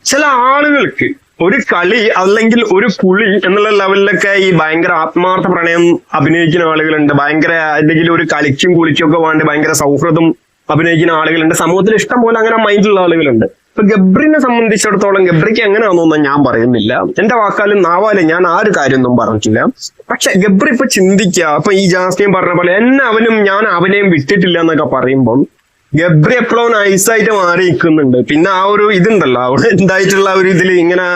ചില ആളുകൾക്ക് ഒരു കളി അല്ലെങ്കിൽ ഒരു പുളി എന്നുള്ള ലെവലിലൊക്കെ ഈ ഭയങ്കര ആത്മാർത്ഥ പ്രണയം അഭിനയിക്കുന്ന ആളുകളുണ്ട്. ഭയങ്കര അല്ലെങ്കിൽ ഒരു കളിക്കും കുളിക്കും ഒക്കെ വേണ്ടി ഭയങ്കര സൗഹൃദം അഭിനയിക്കുന്ന ആളുകളുണ്ട്. സമൂഹത്തിൽ ഇഷ്ടം പോലെ അങ്ങനെ മൈൻഡുള്ള ആളുകളുണ്ട്. ഇപ്പൊ ഗബ്രിനെ സംബന്ധിച്ചിടത്തോളം ഗബ്രിക്ക് എങ്ങനെയാണെന്നൊന്നും ഞാൻ പറയുന്നില്ല. എന്റെ വാക്കാലും നാവാലും ഞാൻ ആ ഒരു കാര്യമൊന്നും പറഞ്ഞിട്ടില്ല. പക്ഷെ ഗബ്രി ഇപ്പൊ ചിന്തിക്കുക അപ്പൊ ഈ ജാസ്മിയും പറഞ്ഞ പോലെ എന്നെ അവനും ഞാൻ അവനെയും വിട്ടിട്ടില്ല എന്നൊക്കെ പറയുമ്പോൾ ഗബ്രി എപ്പോഴും നൈസായിട്ട് മാറി നിൽക്കുന്നുണ്ട്. പിന്നെ ആ ഒരു ഇതുണ്ടല്ലോ അവിടെ ഉണ്ടായിട്ടുള്ള ഒരു ഇതിൽ ഇങ്ങനെ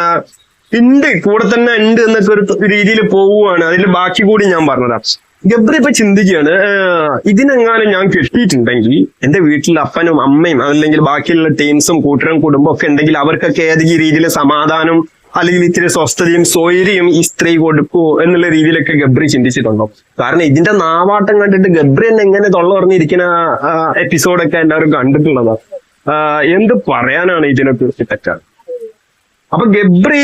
ഉണ്ട് കൂടെ തന്നെ ഉണ്ട് എന്നൊക്കെ ഒരു രീതിയിൽ പോവുകയാണ് അതിൽ ബാക്കി കൂടി ഞാൻ പറഞ്ഞതാ. ഗബ്രി ഇപ്പൊ ചിന്തിക്കുകയാണ് ഇതിനെങ്ങാനും ഞാൻ കെട്ടിയിട്ടുണ്ടെങ്കിൽ എന്റെ വീട്ടിൽ അപ്പനും അമ്മയും അല്ലെങ്കിൽ ബാക്കിയുള്ള ടീംസും കൂട്ടരും കുടുംബം ഒക്കെ ഉണ്ടെങ്കിൽ അവർക്കൊക്കെ ഏതെങ്കിലും രീതിയിൽ സമാധാനം അല്ലെങ്കിൽ ഇത്തിരി സ്വസ്ഥതയും സ്വൈര്യവും ഈ സ്ത്രീ കൊടുക്കൂ എന്നുള്ള രീതിയിലൊക്കെ ഗബ്രി ചിന്തിച്ചിട്ടുണ്ടോ? കാരണം ഇതിന്റെ നാവാട്ടം കണ്ടിട്ട് ഗബ്രി തന്നെ എങ്ങനെ തൊള്ള പറഞ്ഞിരിക്കുന്ന എപ്പിസോഡൊക്കെ എല്ലാവരും കണ്ടിട്ടുള്ളതാ. എന്ത് പറയാനാണ് ഇതിനെ കുറിച്ചിട്ടൊക്കെ അപ്പൊ ഗബ്രി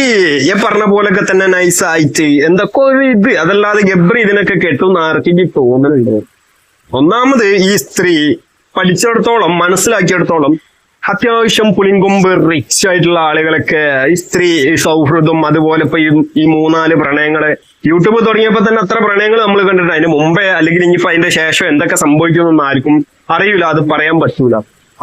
ഈ പറഞ്ഞ പോലൊക്കെ തന്നെ നൈസ് ആയിട്ട് എന്തൊക്കെ ഒരു ഇത്. അതല്ലാതെ ഗബ്രി ഇതിനൊക്കെ കെട്ടുന്ന ആർക്കെങ്കിൽ തോന്നലുണ്ട്? ഒന്നാമത് ഈ സ്ത്രീ പഠിച്ചിടത്തോളം മനസ്സിലാക്കിയിടത്തോളം അത്യാവശ്യം പുളിങ്കൊമ്പ് റിച്ച് ആയിട്ടുള്ള ആളുകളൊക്കെ ഈ സ്ത്രീ സൗഹൃദം അതുപോലെ ഇപ്പൊ ഈ മൂന്നാൽ പ്രണയങ്ങൾ യൂട്യൂബ് തുടങ്ങിയപ്പോ തന്നെ അത്ര പ്രണയങ്ങൾ നമ്മൾ കണ്ടിട്ടുണ്ട്. അതിന് മുമ്പേ അല്ലെങ്കിൽ ഇനിയിപ്പോ അതിന്റെ ശേഷം എന്തൊക്കെ സംഭവിക്കുമെന്നൊന്നും ആർക്കും അറിയില്ല. അത് പറയാൻ പറ്റൂല.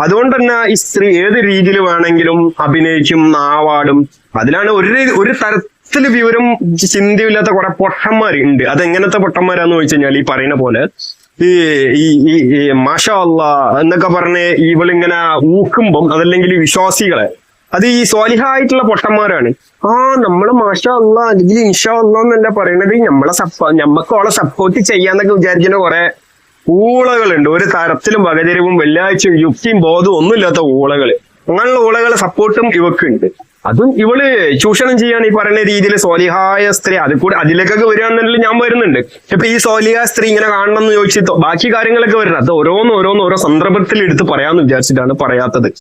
അതുകൊണ്ട് തന്നെ ഈ സ്ത്രീ ഏത് രീതിയിൽ വേണമെങ്കിലും അഭിനയിക്കും നാവാടും. അതിലാണ് ഒരു ഒരു തരത്തിൽ വിവരം ചിന്തയില്ലാത്ത കുറെ പൊട്ടന്മാർ ഉണ്ട്. അതെങ്ങനത്തെ പൊട്ടന്മാരാന്ന് ചോദിച്ചു കഴിഞ്ഞാൽ ഈ പറയുന്ന പോലെ ഈ ഈ മാഷാ അല്ലാ എന്നൊക്കെ പറഞ്ഞ് ഇവളിങ്ങനെ ഊക്കുമ്പം അതല്ലെങ്കിൽ വിശ്വാസികളെ അത് ഈ സ്വാലിഹായിട്ടുള്ള പൊട്ടന്മാരാണ്. ആ നമ്മൾ മാഷ അല്ല അല്ലെങ്കിൽ ഇൻഷാ അല്ല എന്നല്ല പറയണത്. നമ്മളെ സപ്പോ നമ്മക്ക് അവളെ സപ്പോർട്ട് ചെയ്യാന്നൊക്കെ വിചാരിക്കുന്ന കുറെ ഊളകളുണ്ട്. ഒരു തരത്തിലും വകതിരിവും വെള്ളിയാഴ്ചയും യുക്തിയും ബോധവും ഒന്നുമില്ലാത്ത ഊളകൾ. അങ്ങനെയുള്ള ഊളകളെ സപ്പോർട്ടും ഇവക്കുണ്ട്. അതും ഇവൾ ചൂഷണം ചെയ്യാൻ ഈ പറയുന്ന രീതിയിൽ സ്വാലിഹായ സ്ത്രീ അത് കൂടെ അതിലേക്കൊക്കെ വരികയാണെന്നുണ്ടെങ്കിൽ ഞാൻ വരുന്നുണ്ട്. ഇപ്പൊ ഈ സ്വാലിഹായ സ്ത്രീ ഇങ്ങനെ കാണണം എന്ന് ചോദിച്ചിട്ട് ബാക്കി കാര്യങ്ങളൊക്കെ വരുന്നത്. അത് ഓരോന്ന് ഓരോന്ന് ഓരോ സന്ദർഭത്തിൽ എടുത്ത് പറയാന്ന് വിചാരിച്ചിട്ടാണ് പറയാത്തത്.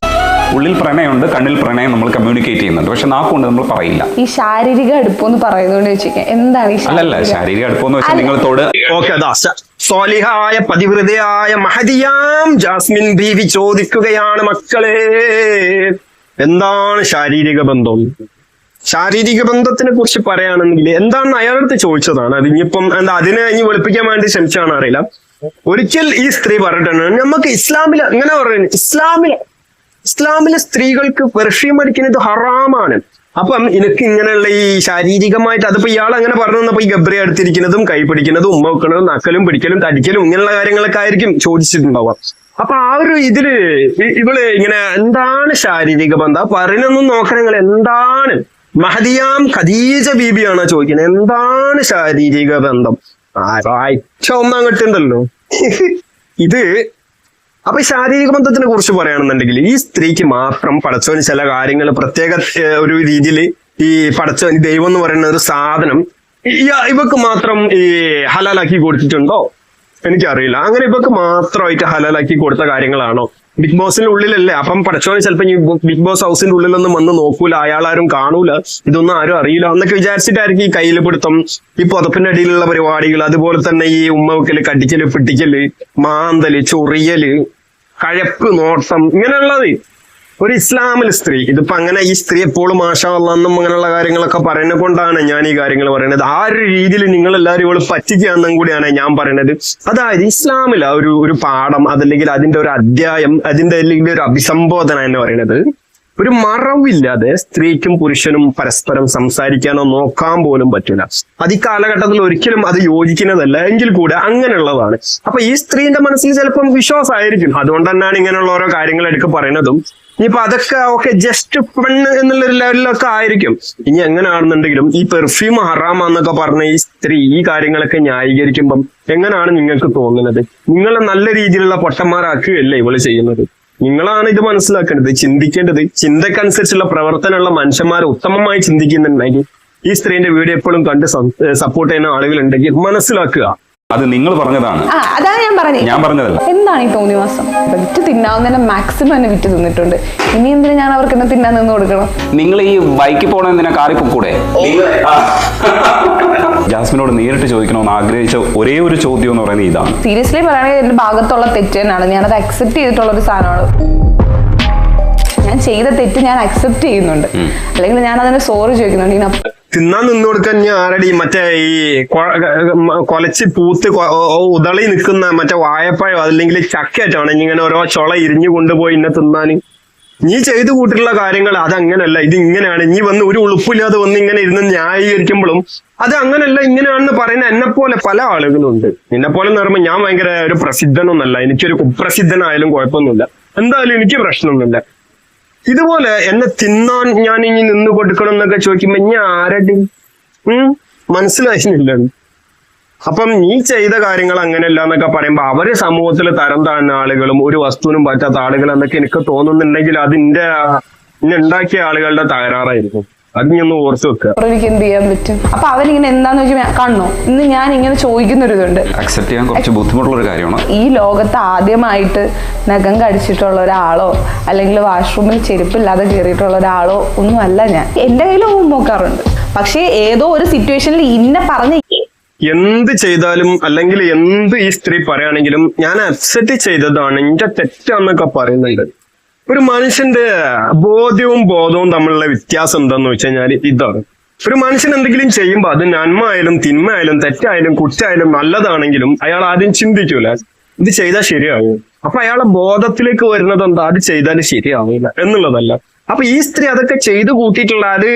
ഉള്ളിൽ പ്രണയമുണ്ട് കണ്ണിൽ പ്രണയം നമ്മൾ കമ്മ്യൂണിക്കേറ്റ് ചെയ്യുന്നുണ്ട്. പക്ഷെ നാക്കുകൊണ്ട് നമ്മൾ പറയില്ല. ഈ ശാരീരിക അടുപ്പം എന്ന് പറയുന്നതുകൊണ്ട് എന്താണ് അല്ലല്ല ശാരീരിക അടുപ്പം എന്ന് വെച്ചാൽ നിങ്ങളോട് നിങ്ങൾ തോട്. ഓക്കെ അതാ. സ- സ്വാലിഹായ പതിവ്രതയായ മഹദിയാം ജാസ്മിൻ ബീവി ചോദിക്കുകയാണ് മക്കളെ. എന്താണ് ശാരീരിക ബന്ധം? ശാരീരിക ബന്ധത്തിനെ കുറിച്ച് പറയുകയാണെങ്കിൽ എന്താണ് അയാളടുത്ത് ചോദിച്ചതാണ്? അത് ഇനിയിപ്പം എന്താ അതിനെ ഇനി വെളുപ്പിക്കാൻ വേണ്ടി ശ്രമിച്ചാണ് അറിയില്ല. ഒരിക്കൽ ഈ സ്ത്രീ പറഞ്ഞിട്ടുണ്ട് നമുക്ക് ഇസ്ലാമിൽ ഇങ്ങനെ പറയുന്നത് ഇസ്ലാമിൽ ഇസ്ലാമിലെ സ്ത്രീകൾക്ക് പെർഷ്യം അടിക്കുന്നത് ഹറാമാണ്. അപ്പം എനിക്ക് ഇങ്ങനെയുള്ള ഈ ശാരീരികമായിട്ട് അതിപ്പോ ഇയാൾ അങ്ങനെ പറഞ്ഞു തന്നപ്പോ ഈ ഗബ്രി അടുത്തിരിക്കുന്നതും കൈ പിടിക്കുന്നതും ഉമ്മ വെക്കുന്നതും നക്കലും പിടിക്കലും തടിക്കലും ഇങ്ങനെയുള്ള കാര്യങ്ങളൊക്കെ ആയിരിക്കും ചോദിച്ചിട്ടുണ്ടാവുക. അപ്പൊ ആ ഒരു ഇതിൽ ഇവൾ ഇങ്ങനെ എന്താണ് ശാരീരിക ബന്ധം? പറയുന്നൊന്നും നോക്കണം എന്താണ്? മഹദിയാം ഖദീജ ബീബിയാണ് ചോദിക്കുന്നത് എന്താണ് ശാരീരിക ബന്ധം? ആഴ്ച ഒന്നാം കിട്ടുണ്ടല്ലോ ഇത് അപ്പൊ ശാരീരിക ബന്ധത്തിനെ കുറിച്ച് പറയുകയാണെന്നുണ്ടെങ്കിൽ ഈ സ്ത്രീക്ക് മാത്രം പടച്ചവന് ചില കാര്യങ്ങൾ പ്രത്യേക ഒരു രീതിയിൽ ഈ പടച്ചവൻ ദൈവം എന്ന് പറയുന്ന ഒരു സാധനം ഇവക്ക് മാത്രം ഈ ഹലാലാക്കി കൊടുത്തിട്ടുണ്ടോ? എനിക്കറിയില്ല. അങ്ങനെ ഇവക്ക് മാത്രമായിട്ട് ഹലാലാക്കി കൊടുത്ത കാര്യങ്ങളാണോ? ബിഗ് ബോസിന്റെ ഉള്ളിലല്ലേ? അപ്പം പടച്ചോനെ ചിലപ്പോൾ ഈ ബിഗ് ബോസ് ഹൗസിന്റെ ഉള്ളിലൊന്നും വന്ന് നോക്കൂല. അയാളാരും കാണൂല. ഇതൊന്നും ആരും അറിയില്ല. എന്നൊക്കെ വിചാരിച്ചിട്ടായിരിക്കും ഈ കയ്യിൽ പിടുത്തം ഈ പുതപ്പിന്റെ അടിയിലുള്ള പരിപാടികൾ അതുപോലെ തന്നെ ഈ ഉമ്മ വെക്കൽ കടിക്കൽ പിടിക്കൽ മാന്തൽ ചൊറിയൽ കഴപ്പ് നോട്ടം ഇങ്ങനെയുള്ളത്. ഒരു ഇസ്ലാമിൽ സ്ത്രീ ഇതിപ്പോ അങ്ങനെ ഈ സ്ത്രീ എപ്പോഴും മാഷാവെന്നും അങ്ങനെയുള്ള കാര്യങ്ങളൊക്കെ പറയുന്നത് കൊണ്ടാണ് ഞാൻ ഈ കാര്യങ്ങൾ പറയുന്നത്. ആ ഒരു രീതിയിൽ നിങ്ങൾ എല്ലാവരും ഇവൾ പറ്റിക്കുകയെന്നും കൂടിയാണ് ഞാൻ പറയുന്നത്. അതായത് ഇസ്ലാമിൽ ആ ഒരു ഒരു പാഠം അതല്ലെങ്കിൽ അതിന്റെ ഒരു അധ്യായം അതിന്റെ അല്ലെങ്കിൽ ഒരു അഭിസംബോധന എന്ന് പറയുന്നത് ഒരു മറവില്ലാതെ സ്ത്രീക്കും പുരുഷനും പരസ്പരം സംസാരിക്കാനോ നോക്കാൻ പോലും പറ്റില്ല അത് ഈ കാലഘട്ടത്തിൽ ഒരിക്കലും അത് യോജിക്കുന്നതല്ല എങ്കിൽ കൂടെ അങ്ങനെയുള്ളതാണ്. അപ്പൊ ഈ സ്ത്രീന്റെ മനസ്സിൽ ചിലപ്പം വിശ്വാസമായിരിക്കും. അതുകൊണ്ട് തന്നെയാണ് ഇങ്ങനെയുള്ള ഓരോ കാര്യങ്ങൾ എടുക്ക് പറയുന്നതും. ഇനിയിപ്പോ അതൊക്കെ ഓക്കെ ജസ്റ്റ് പെണ്ണ് എന്നുള്ള ഒരു ലെവലിലൊക്കെ ആയിരിക്കും. ഇനി എങ്ങനെ ആണെന്നുണ്ടെങ്കിലും ഈ പെർഫ്യൂം ഹറാമാന്നൊക്കെ പറഞ്ഞ ഈ സ്ത്രീ ഈ കാര്യങ്ങളൊക്കെ ന്യായീകരിക്കുമ്പം എങ്ങനെയാണ് നിങ്ങൾക്ക് തോന്നുന്നത്? നിങ്ങളെ നല്ല രീതിയിലുള്ള പൊട്ടന്മാരാക്കുകയല്ലേ ഇവൾ ചെയ്യുന്നത്? നിങ്ങളാണ് ഇത് മനസ്സിലാക്കേണ്ടത് ചിന്തിക്കേണ്ടത്. ചിന്തക്കനുസരിച്ചുള്ള പ്രവർത്തനമുള്ള മനുഷ്യന്മാർ ഉത്തമമായി ചിന്തിക്കുന്നുണ്ടെങ്കിൽ ഈ സ്ത്രീന്റെ വീഡിയോ എപ്പോഴും കണ്ട് സപ്പോർട്ട് ചെയ്യുന്ന ആളുകളുണ്ടെങ്കിൽ മനസ്സിലാക്കുക. അത് നിങ്ങൾ പറഞ്ഞതാണ്. ആ അതാണ് ഞാൻ പറഞ്ഞത്. ഞാൻ പറഞ്ഞതല്ല. എന്താണ് ഈ തോന്നിവാസം? വിറ്റ് തിന്നാവുന്ന മാക്സിമം എന്നെ വിറ്റ് തിന്നിട്ടുണ്ട്. ഇനി എന്തിനാ ഞാൻ അവർക്ക് എന്നെ തിന്നാൻ നിന്ന് കൊടുക്കണം? നിങ്ങൾ ഈ ബൈക്കിൽ പോണെന്തിനാ കാറി പൊക്കൂടെ? ജാസ്മിനോട് നേരിട്ട് ചോദിക്കണമെന്ന് ആഗ്രഹിച്ച ഒരേ ഒരു ചോദ്യം എന്ന് പറയുന്നത് ഇതാണ്. സീരിയസ്ലി പറയുകയാണെങ്കിൽ എന്റെ ഭാഗത്തുള്ള തെറ്റ് തന്നെയാണ്. ഞാനത് അക്സെപ്റ്റ് ചെയ്തിട്ടുള്ള ഒരു സാധനമാണ്. ഞാൻ ചെയ്ത തെറ്റ് ഞാൻ അക്സെപ്റ്റ് ചെയ്യുന്നുണ്ട്. അല്ലെങ്കിൽ ഞാൻ അതിന് സോറി ചോദിക്കുന്നുണ്ട് തിന്നാൻ നിന്ന് കൊടുക്കാൻ ഞാൻ ആരടി മറ്റേ ഈ കൊലച്ച് പൂത്ത് ഉദളി നിൽക്കുന്ന മറ്റേ വായപ്പഴോ അതല്ലെങ്കിൽ ചക്കയറ്റാണ് ഇങ്ങനെ ഓരോ ചൊള ഇരിഞ്ഞു കൊണ്ടുപോയി ഇന്നെ തിന്നാൻ. നീ ചെയ്തു കൂട്ടിട്ടുള്ള കാര്യങ്ങൾ അതങ്ങനല്ല ഇത് ഇങ്ങനെയാണ്. നീ വന്ന് ഒരു ഉളുപ്പില്ലാതെ വന്ന് ഇങ്ങനെ ഇരുന്ന് ന്യായീകരിക്കുമ്പോഴും അത് അങ്ങനല്ല ഇങ്ങനെയാണെന്ന് പറയുന്ന എന്നെ പോലെ പല ആളുകളുണ്ട്. നിന്നെ പോലെ എന്ന് പറയുമ്പോൾ ഞാൻ ഭയങ്കര ഒരു പ്രസിദ്ധനൊന്നല്ല. എനിക്കൊരു കുപ്രസിദ്ധനായാലും കുഴപ്പമൊന്നുമില്ല. എന്തായാലും എനിക്ക് പ്രശ്നമൊന്നുമില്ല. ഇതുപോലെ എന്നെ തിന്നാൻ ഞാൻ ഇനി നിന്ന് കൊടുക്കണം എന്നൊക്കെ ചോദിക്കുമ്പോ ഞാൻ ആരടി? ഉം? മനസ്സിലായിരുന്നില്ല അപ്പം നീ ചെയ്ത കാര്യങ്ങൾ അങ്ങനെയല്ല എന്നൊക്കെ പറയുമ്പോ അവർ സമൂഹത്തിൽ തരം താഴ്ന്ന ആളുകളും ഒരു വസ്തുവിനും പറ്റാത്ത ആളുകൾ എന്നൊക്കെ എനിക്ക് തോന്നുന്നുണ്ടെങ്കിൽ അതിന്റെ ഇന്നെ ഉണ്ടാക്കിയ ആളുകളുടെ തകരാറായിരിക്കും. അത് ഞാൻ ഓർത്ത് വെക്കുക. എനിക്ക് എന്ത് ചെയ്യാൻ പറ്റും? അപ്പൊ അവരിങ്ങനെ എന്താന്ന് വെച്ചാൽ കാണണോ. ഇന്ന് ഞാൻ ഇങ്ങനെ ചോദിക്കുന്ന ഒരു ഇതുണ്ട് അക്സെപ്റ്റ് ചെയ്യാൻ കുറച്ച് ബുദ്ധിമുട്ടുള്ള ഒരു കാര്യമാണ്. ഈ ലോകത്ത് ആദ്യമായിട്ട് നഖം കടിച്ചിട്ടുള്ള ഒരാളോ അല്ലെങ്കിൽ വാഷ്റൂമിൽ ചെരുപ്പില്ലാതെ കയറിയിട്ടുള്ള ഒരാളോ ഒന്നും അല്ല ഞാൻ. എന്റെ കയ്യിൽ ഒന്നും നോക്കാറുണ്ട്. പക്ഷേ ഏതോ ഒരു സിറ്റുവേഷനിൽ ഇന്നെ പറഞ്ഞ എന്ത് ചെയ്താലും അല്ലെങ്കിൽ എന്ത് ഈ സ്ത്രീ പറയുകയാണെങ്കിലും ഞാൻ അക്സെപ്റ്റ് ചെയ്തതാണ്. എന്റെ തെറ്റാന്നൊക്കെ പറയുന്നുണ്ട്. ഒരു മനുഷ്യന്റെ ബോധ്യവും ബോധവും തമ്മിലുള്ള വ്യത്യാസം എന്താന്ന് വെച്ച് കഴിഞ്ഞാൽ ഇതാണ്. ഒരു മനുഷ്യൻ എന്തെങ്കിലും ചെയ്യുമ്പോൾ അത് നന്മ ആയാലും തിന്മ ആയാലും തെറ്റായാലും കുറ്റായാലും നല്ലതാണെങ്കിലും അയാൾ ആദ്യം ചിന്തിക്കൂല. ഇത് ചെയ്താൽ ശരിയാവും? അപ്പൊ അയാളെ ബോധത്തിലേക്ക് വരുന്നത് എന്താ? അത് ചെയ്താൽ ശരിയാവില്ല എന്നുള്ളതല്ല. അപ്പൊ ഈ സ്ത്രീ അതൊക്കെ ചെയ്തു കൂട്ടിയിട്ടുള്ള അത്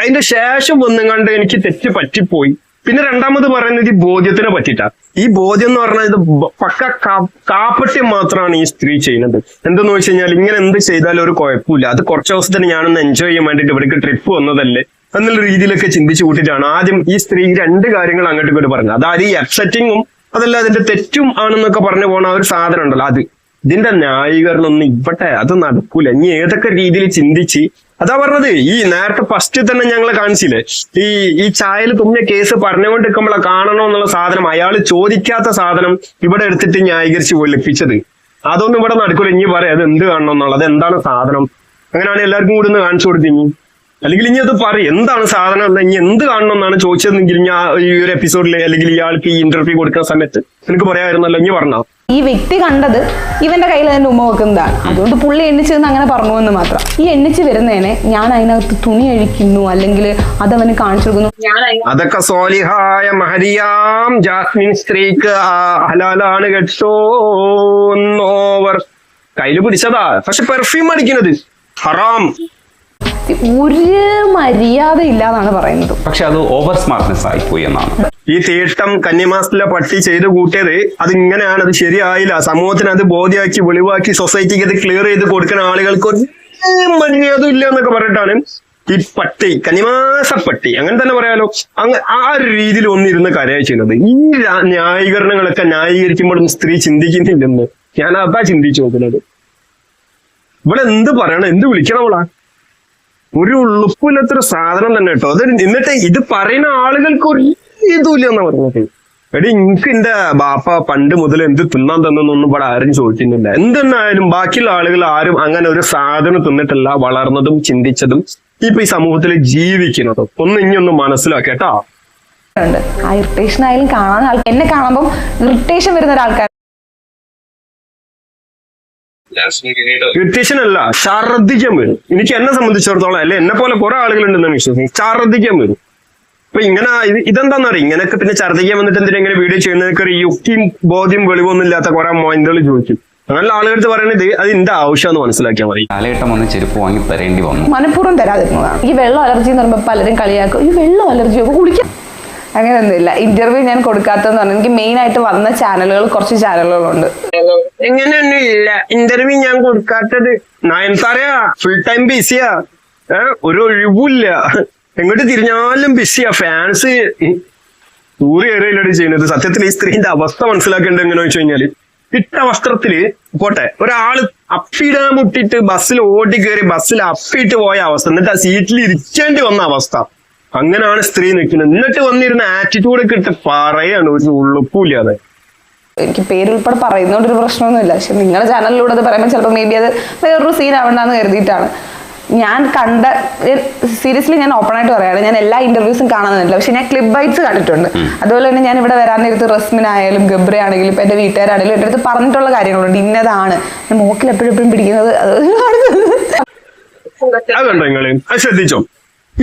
അതിന്റെ ശേഷം ഒന്നും കണ്ട് എനിക്ക് തെറ്റ് പറ്റിപ്പോയി. പിന്നെ രണ്ടാമത് പറയുന്നത് ഈ ബോധ്യത്തിനെ പറ്റിയിട്ടാ. ഈ ബോധ്യം എന്ന് പറഞ്ഞാൽ ഇത് പക്ക കാപ്പട്യം മാത്രമാണ് ഈ സ്ത്രീ ചെയ്യുന്നത്. എന്തെന്ന് വെച്ച് കഴിഞ്ഞാൽ ഇങ്ങനെ എന്ത് ചെയ്താലും ഒരു കുഴപ്പമില്ല. അത് കുറച്ച് ദിവസത്തിന് ഞാനൊന്ന് എൻജോയ് ചെയ്യാൻ വേണ്ടിയിട്ട് ഇവിടേക്ക് ട്രിപ്പ് വന്നതല്ലേ? എന്നുള്ള രീതിയിലൊക്കെ ചിന്തിച്ചു കൂട്ടിയിട്ടാണ് ആദ്യം ഈ സ്ത്രീ രണ്ട് കാര്യങ്ങൾ അങ്ങോട്ടും ഇങ്ങോട്ട് പറഞ്ഞത്. അതായത് ഈ അപ്സെറ്റിങ്ങും അതല്ല അതിന്റെ തെറ്റും ആണെന്നൊക്കെ പറഞ്ഞു പോണ ഒരു സാധനം ഉണ്ടല്ലോ അത്. ഇതിന്റെ ന്യായീകരണം ഒന്നും ഇവിടെ അത് നടക്കൂല. ഇനി ഏതൊക്കെ രീതിയിൽ ചിന്തിച്ച്? അതാ പറഞ്ഞത് ഈ നേരത്തെ ഫസ്റ്റ് തന്നെ ഞങ്ങൾ കാണിച്ചില്ലേ? ഈ ഈ ചായയിൽ തുമ്മിയ കേസ് പറഞ്ഞുകൊണ്ട് നിൽക്കുമ്പോഴെ കാണണോ എന്നുള്ള സാധനം അയാൾ ചോദിക്കാത്ത സാധനം ഇവിടെ എടുത്തിട്ട് ന്യായീകരിച്ച് വെളുപ്പിച്ചത്. അതൊന്നും ഇവിടെ നടക്കൂല. ഇനി പറയാം അത് എന്ത് കാണണം എന്നുള്ളത് എന്താണ് സാധനം? അങ്ങനെയാണ് എല്ലാവർക്കും കൂടി ഒന്ന് കാണിച്ചു കൊടുത്തിനി. അല്ലെങ്കിൽ ഇനി അത് പറ എന്താണ് സാധനം എന്ന് ഇനി എന്ത് കാണണം എന്നാണ് ചോദിച്ചതെങ്കിൽ ഞാൻ ഈ ഒരു എപ്പിസോഡിൽ അല്ലെങ്കിൽ ഇയാൾക്ക് ഈ ഇന്റർവ്യൂ കൊടുക്കുന്ന സമയത്ത് എനിക്ക് പറയാമായിരുന്നല്ലോ ഇനി പറഞ്ഞോ? ഈ വ്യക്തി കണ്ടത് ഇവന്റെ കയ്യിൽ അതിന്റെ ഉമ്മ വെക്കുന്നതാണ്. അതുകൊണ്ട് പുള്ളി എണ്ണിച്ചെന്ന് അങ്ങനെ പറഞ്ഞു എന്ന് മാത്രം. ഈ എണ്ണിച്ച് വരുന്നതിനെ ഞാൻ അതിനകത്ത് തുണി അഴിക്കുന്നു അല്ലെങ്കിൽ അതവന് കാണിച്ചു കൊടുക്കുന്നു. അതൊക്കെ സോലിഹായ മഹരിയാം. ജാസ്മിൻ സ്ത്രീക്ക് ഹലാലാണ് കേട്ടോ എന്നോവർ. കയ്യിൽ പിടിച്ചതാ. പക്ഷെ പെർഫ്യൂം അടിക്കുന്നത്. ഹറാം. ഒരു മര്യാദ ഇല്ലാന്നാണ് പറയുന്നത്. പക്ഷെ അത് ഓവർ സ്മാർട്ട്നെസ് ആയിപ്പോയി എന്നാണ്. ഈ തീട്ടം കന്യമാസത്തിലെ പട്ടി ചെയ്ത് കൂട്ടിയത് അത് ഇങ്ങനെയാണ് അത് ശരിയായില്ല. സമൂഹത്തിന് അത് ബോധ്യമാക്കി വെളിവാക്കി സൊസൈറ്റിക്ക് അത് ക്ലിയർ ചെയ്ത് കൊടുക്കുന്ന ആളുകൾക്ക് ഒരു മര്യാദ ഇല്ല എന്നൊക്കെ പറഞ്ഞിട്ടാണ് ഈ പട്ടി കനിമാസ പട്ടി അങ്ങനെ തന്നെ പറയാലോ. അങ്ങ് ആ ഒരു രീതിയിൽ ഒന്നിരുന്ന് കരയാ ചെയ്യുന്നത്. ഈ ന്യായീകരണങ്ങളൊക്കെ ന്യായീകരിക്കുമ്പോഴും സ്ത്രീ ചിന്തിക്കുന്നില്ലെന്ന് ഞാൻ അതാ ചിന്തിച്ചു നോക്കുന്നത്. ഇവിടെ എന്ത് പറയണം? എന്ത് വിളിക്കണം അവളാ? ഒരു ഉള്ളുപ്പില്ലാത്തൊരു സാധനം തന്നെ കേട്ടോ. അത് എന്നിട്ട് ഇത് പറയുന്ന ആളുകൾക്ക് ഒരു ഇതുമില്ല എന്നാ പറഞ്ഞത്. എടി എനിക്ക് എന്റെ ബാപ്പ പണ്ട് മുതൽ എന്ത് തിന്നാൻ തന്നൊന്നും ഇവിടെ ആരും ചോദിക്കുന്നില്ല എന്തെന്നായാലും ബാക്കിയുള്ള ആളുകൾ ആരും അങ്ങനെ ഒരു സാധനം തിന്നിട്ടില്ല വളർന്നതും ചിന്തിച്ചതും ഇപ്പൊ ഈ സമൂഹത്തിൽ ജീവിക്കുന്നതും. ഒന്ന് ഇനി ഒന്ന് മനസ്സിലാക്കേട്ടാ ഇറിട്ടേഷൻ ആ ഇറിറ്റേഷൻ ആയാലും കാണാൻ എന്നെ കാണുമ്പോൾ ഇറിറ്റേഷൻ വരുന്ന ഒരാൾക്കാർ ഇറിറ്റേഷൻ അല്ല ഛർദ്ദിക്കാൻ വരും. എനിക്ക് എന്നെ സംബന്ധിച്ചിടത്തോളം അല്ലെ എന്നെ പോലെ കുറെ ആളുകളുണ്ടെന്ന് വിശ്വസിക്കും ഛർദ്ദിക്കാൻ വരും. അപ്പൊ ഇങ്ങനെ ഇത് ഇതെന്താന്ന് അറിയാം? ഇങ്ങനെയൊക്കെ പിന്നെ ഛർദ്ദിക്കാൻ വന്നിട്ട് എന്തിനാ ഇങ്ങനെ വീഡിയോ ചെയ്യുന്നതൊക്കെ ഒരു യുക്തിയും ബോധ്യം വെളിവൊന്നും ഇല്ലാത്ത കുറെ മൊയന്തകൾ ചോദിക്കും. അങ്ങനെയുള്ള ആളുകൾക്ക് പറയുന്നത് അത് എന്റെ ആവശ്യമെന്ന് മനസ്സിലാക്കിയാൽ മതി. കാലഘട്ടം വന്ന് ചെരുപ്പ് വാങ്ങി തരേണ്ടി വന്നു. മനഃപൂർവം തരാതിരുന്നതാണ് ഈ വെള്ളം അലർജി എന്ന് പറയുമ്പോൾ പലരും കളിയാക്കും. ഈ വെള്ളം അലർജി ഒക്കെ കുടിക്കാം. അങ്ങനെയൊന്നുമില്ല. ഇന്റർവ്യൂ ഞാൻ കൊടുക്കാത്തതെന്ന് പറഞ്ഞാൽ എനിക്ക് മെയിൻ ആയിട്ട് വന്ന ചാനലുകൾ കുറച്ച് ചാനലുകളുണ്ട് എങ്ങനെയൊന്നും ഇല്ല ഇന്റർവ്യൂ ഞാൻ കൊടുക്കാത്തത് നയൻതാരയാ ഫുൾ ടൈം ബിസിയാ ഒരു ഒഴിവില്ല എങ്ങോട്ട് തിരിഞ്ഞാലും ബിസിയാ ഫാൻസ് ഏറിയല്ലടി ചെയ്യുന്നത്. സത്യത്തിൽ ഈ സ്ത്രീന്റെ അവസ്ഥ മനസ്സിലാക്കേണ്ടത് എങ്ങനെ വെച്ച് കഴിഞ്ഞാൽ ഇട്ട വസ്ത്രത്തിൽ പോട്ടെ ഒരാൾ അപ്പിടാൻ മുട്ടിട്ട് ബസ്സിൽ ഓടി കയറി ബസ്സിൽ അപ്പിട്ട് പോയ അവസ്ഥ. എന്നിട്ട് ആ സീറ്റിൽ ഇരിക്കേണ്ടി വന്ന അവസ്ഥ. അങ്ങനെയാണ് സ്ത്രീ നിൽക്കുന്നത്. എന്നിട്ട് വന്നിരുന്ന ആറ്റിറ്റ്യൂഡ് ഒക്കെ ഇട്ട് പറയാണ് ഒരു ഉള്ളുപ്പില്ലാതെ എനിക്ക് പേരുൾപ്പെടെ പറയുന്നതുകൊണ്ട് ഒരു പ്രശ്നമൊന്നുമില്ല. പക്ഷെ നിങ്ങളുടെ ചാനലിലൂടെ അത് പറയുമ്പോൾ ചിലപ്പോൾ മേ ബി അത് വേറൊരു സീൻ ആവണ്ടെന്ന് കരുതിയിട്ടാണ്. ഞാൻ കണ്ട സീരിയസ്ലി ഞാൻ ഓപ്പൺ ആയിട്ട് പറയാണ്. ഞാൻ എല്ലാ ഇന്റർവ്യൂസും കാണുന്നില്ല പക്ഷെ ഞാൻ ക്ലിപ്പ് ബൈറ്റ്സ് കണ്ടിട്ടുണ്ട്. അതുപോലെ തന്നെ ഞാൻ ഇവിടെ വരാൻ നേരത്ത് റസ്മിൻ ആയാലും ഗബ്രി ആണെങ്കിലും ഇപ്പം എന്റെ വീട്ടുകാരാണെങ്കിലും എന്റെ അടുത്ത് പറഞ്ഞിട്ടുള്ള കാര്യങ്ങളുണ്ട്. ഇന്നതാണ്. മോക്കിൽ എപ്പോഴും എപ്പോഴും പിടിക്കുന്നത്. അത് ശ്രദ്ധിച്ചോ?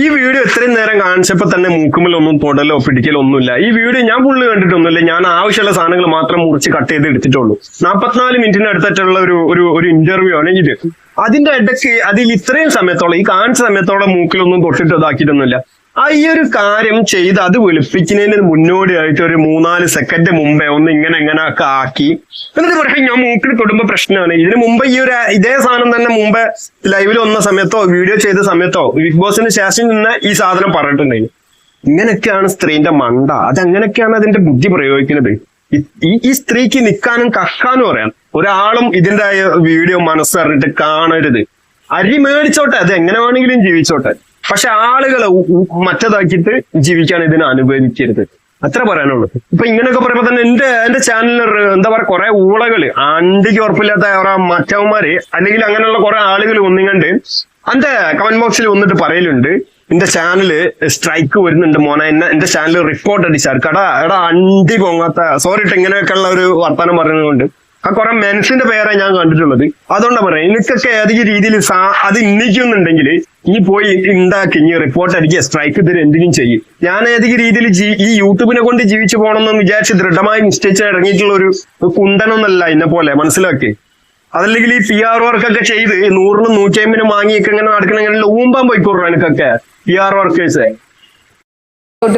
ഈ വീഡിയോ ഇത്രയും നേരം കാണിച്ചപ്പോൾ തന്നെ മൂക്കുമ്മലൊന്നും തൊടലോ പിടിക്കലോ ഒന്നുമില്ല. ഈ വീഡിയോ ഞാൻ ഫുള്ള് കണ്ടിട്ടൊന്നുമില്ല. ഞാൻ ആവശ്യമുള്ള സാധനങ്ങൾ മാത്രം മുറിച്ച് കട്ട് ചെയ്ത് എടുത്തിട്ടുള്ളൂ. നാൽപ്പത്തിനാല് മിനിറ്റിന് അടുത്തിട്ടുള്ള ഒരു ഒരു ഒരു ഇന്റർവ്യൂ ആണ് ഇത്. അതിന്റെ ഇടയ്ക്ക് അതിൽ ഇത്രയും സമയത്തോളം ഈ കാണിച്ച സമയത്തോളം മൂക്കിലൊന്നും തൊട്ടിട്ട് ഇതാക്കിയിട്ടൊന്നുമില്ല. ആ ഈ ഒരു കാര്യം ചെയ്ത് അത് വെളുപ്പിക്കുന്നതിന് മുന്നോടിയായിട്ട് ഒരു മൂന്നാൽ സെക്കൻഡ് മുമ്പേ ഒന്ന് ഇങ്ങനെ ഇങ്ങനെ ഒക്കെ ആക്കി. എന്നിട്ട് പറയും ഞാൻ മൂക്കിൽ തൊടുമ്പോ പ്രശ്നമാണ്. ഇതിന് മുമ്പ് ഈ ഒരു ഇതേ സാധനം തന്നെ മുമ്പ് ലൈവിൽ വന്ന സമയത്തോ വീഡിയോ ചെയ്ത സമയത്തോ ബിഗ് ബോസിന് ശേഷം നിന്ന് ഈ സാധനം പറഞ്ഞിട്ടുണ്ടെങ്കിൽ ഇങ്ങനെയൊക്കെയാണ് സ്ത്രീന്റെ മണ്ട. അതങ്ങനെയൊക്കെയാണ് അതിന്റെ ബുദ്ധി പ്രയോഗിക്കുന്നത്? ഈ- ഈ സ്ത്രീക്ക് നിൽക്കാനും കക്കാനും അറിയാം. ഒരാളും ഇതിന്റെ വീഡിയോ മനസ്സറിഞ്ഞിട്ട് കാണരുത്. അരി മേടിച്ചോട്ടെ അത് എങ്ങനെ വേണമെങ്കിലും ജീവിച്ചോട്ടെ. പക്ഷെ ആളുകളെ മറ്റേതാക്കിയിട്ട് ജീവിക്കാൻ ഇതിനെ അനുവദിക്കരുത് അത്ര പറയാനുള്ളൂ. ഇപ്പൊ ഇങ്ങനെയൊക്കെ പറയുമ്പോ തന്നെ എന്റെ എന്റെ ചാനലിൽ എന്താ പറയാ കുറെ ഊളകൾ അണ്ടിക്ക് ഉറപ്പില്ലാത്ത കുറെ മറ്റവന്മാര് അല്ലെങ്കിൽ അങ്ങനെയുള്ള കുറെ ആളുകൾ ഒന്നിങ്ങണ്ട് എന്റെ കമന്റ് ബോക്സിൽ വന്നിട്ട് പറയലുണ്ട്. എന്റെ ചാനൽ സ്ട്രൈക്ക് വരുന്നുണ്ട് മോനെ. എന്നെ എന്റെ ചാനൽ റിപ്പോർട്ട് അടിച്ചാൽ കടാ എടാ അണ്ടി പൊങ്ങാത്ത സോറി ഇട്ട് ഇങ്ങനെയൊക്കെയുള്ള ഒരു വർത്തമാനം പറയുന്നതുകൊണ്ട്. ആ കുറെ മെൻസിന്റെ പേരെ ഞാൻ കണ്ടിട്ടുള്ളത്. അതുകൊണ്ടാ പറയാം എനിക്കൊക്കെ ഏതെങ്കിലും രീതിയിൽ അത് ഇന്നിക്കുന്നുണ്ടെങ്കിൽ ഇനി പോയി ഉണ്ടാക്കി ഇനി റിപ്പോർട്ട് അടിക്കുക സ്ട്രൈക്ക് ഇതിൽ എന്തെങ്കിലും ചെയ്യും. ഞാൻ ഏതെങ്കിലും രീതിയിൽ ഈ യൂട്യൂബിനെ കൊണ്ട് ജീവിച്ചു പോകണമെന്ന് വിചാരിച്ച് ദൃഢമായി നിശ്ചയിച്ച് ഇറങ്ങിയിട്ടുള്ള ഒരു കുണ്ടനൊന്നല്ല എന്നെ പോലെ മനസ്സിലാക്കി. അതല്ലെങ്കിൽ ഈ പി ആർ വർക്കൊക്കെ ചെയ്ത് നൂറിനും നൂറ്റി അമ്പതിനും വാങ്ങിയൊക്കെ ഇങ്ങനെ നടക്കണമെങ്കിൽ ഊമ്പാൻ പോയിക്കൂടാ എനിക്കൊക്കെ പി ആർ വർക്കേഴ്സ്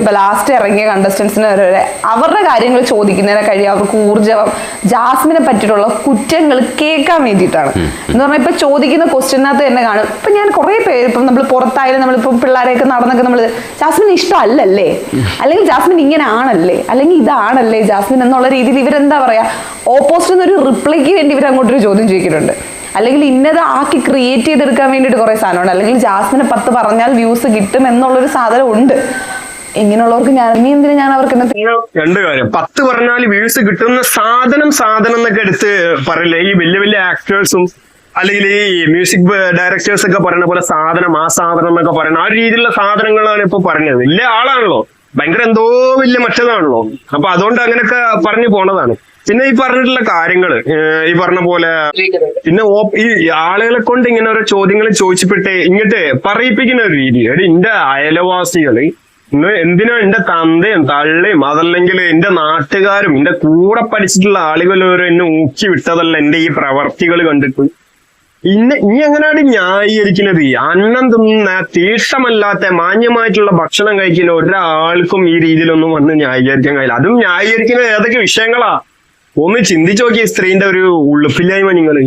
ഇപ്പൊ ലാസ്റ്റ് ഇറങ്ങിയ കണ്ടസ്റ്റൻസിന് വരെ അവരുടെ കാര്യങ്ങൾ ചോദിക്കുന്നതിനെ കഴിയും. അവർക്ക് ഊർജം ജാസ്മിനെ പറ്റിയിട്ടുള്ള കുറ്റങ്ങൾ കേൾക്കാൻ വേണ്ടിയിട്ടാണ്. എന്ന് പറഞ്ഞാൽ ഇപ്പൊ ചോദിക്കുന്ന ക്വസ്റ്റ്യനകത്ത് തന്നെ കാണും. ഇപ്പൊ ഞാൻ കുറെ പേര് ഇപ്പം നമ്മൾ പുറത്തായാലും നമ്മളിപ്പോ പിള്ളേരെയൊക്കെ നടന്നൊക്കെ നമ്മൾ ജാസ്മിൻ ഇഷ്ടമല്ലല്ലേ? അല്ലെങ്കിൽ ജാസ്മിൻ ഇങ്ങനെ ആണല്ലേ? അല്ലെങ്കിൽ ഇതാണല്ലേ ജാസ്മിൻ എന്നുള്ള രീതിയിൽ ഇവരെന്താ പറയാ? ഓപ്പോസിറ്റ് ഒരു റിപ്ലൈക്ക് വേണ്ടി ഇവർ അങ്ങോട്ടൊരു ചോദ്യം ചോദിക്കുന്നുണ്ട്. അല്ലെങ്കിൽ ഇന്നത് ആക്കി ക്രിയേറ്റ് ചെയ്തെടുക്കാൻ വേണ്ടിയിട്ട് കുറെ സാധനമുണ്ട്. അല്ലെങ്കിൽ ജാസ്മിന് പത്ത് പറഞ്ഞാൽ വ്യൂസ് കിട്ടും എന്നുള്ളൊരു സാധനം ഉണ്ട്. ഇങ്ങനെയുള്ളവർക്ക് ഞാൻ ഇനി എന്തിനു ഞാൻ അവർക്ക് രണ്ട് കാര്യം. പത്ത് പറഞ്ഞാൽ വ്യൂസ് കിട്ടുന്ന സാധനം സാധനം എന്നൊക്കെ എടുത്ത് പറയില്ലേ? ഈ വലിയ വലിയ ആക്ടേഴ്സും അല്ലെങ്കിൽ ഈ മ്യൂസിക് ഡയറക്ടേഴ്സ് ഒക്കെ പറയുന്ന പോലെ സാധനം ആ സാധനം എന്നൊക്കെ പറയുന്ന ആ രീതിയിലുള്ള സാധനങ്ങളാണ് ഇപ്പൊ പറഞ്ഞത്. വലിയ ആളാണല്ലോ. ഭയങ്കര എന്തോ വലിയ മറ്റതാണല്ലോ. അപ്പൊ അതുകൊണ്ട് അങ്ങനെയൊക്കെ പറഞ്ഞു പോണതാണ്. പിന്നെ ഈ പറഞ്ഞിട്ടുള്ള കാര്യങ്ങൾ ഈ പറഞ്ഞ പോലെ പിന്നെ ഈ ആളുകളെ കൊണ്ട് ഇങ്ങനെ ഓരോ ചോദ്യങ്ങൾ ചോദിച്ചപ്പെട്ട് ഇങ്ങോട്ട് പറയിപ്പിക്കുന്ന ഒരു രീതി എടി എന്റെ അയലവാസികൾ എന്തിനാ എന്റെ തന്തയും തള്ളയും അതല്ലെങ്കിൽ എന്റെ നാട്ടുകാരും എന്റെ കൂടെ പഠിച്ചിട്ടുള്ള ആളുകളോരും എന്നെ ഊക്കി വിട്ടതല്ല എന്റെ ഈ പ്രവർത്തികൾ കണ്ടിട്ട്? ഇന്ന ഇനി എങ്ങനെയാണ് ന്യായീകരിക്കുന്നത്? അന്നം തിന്ന തീഷ്ടമല്ലാത്ത മാന്യമായിട്ടുള്ള ഭക്ഷണം കഴിക്കുന്ന ഒരാൾക്കും ഈ രീതിയിലൊന്നും വന്ന് ന്യായീകരിക്കാൻ കഴിയില്ല. അതും ന്യായീകരിക്കുന്ന ഏതൊക്കെ വിഷയങ്ങളാ? ഒന്ന് ചിന്തിച്ചു നോക്കിയ സ്ത്രീന്റെ ഒരു ഉള്ളിപ്പില്ലായ്മ നിങ്ങൾ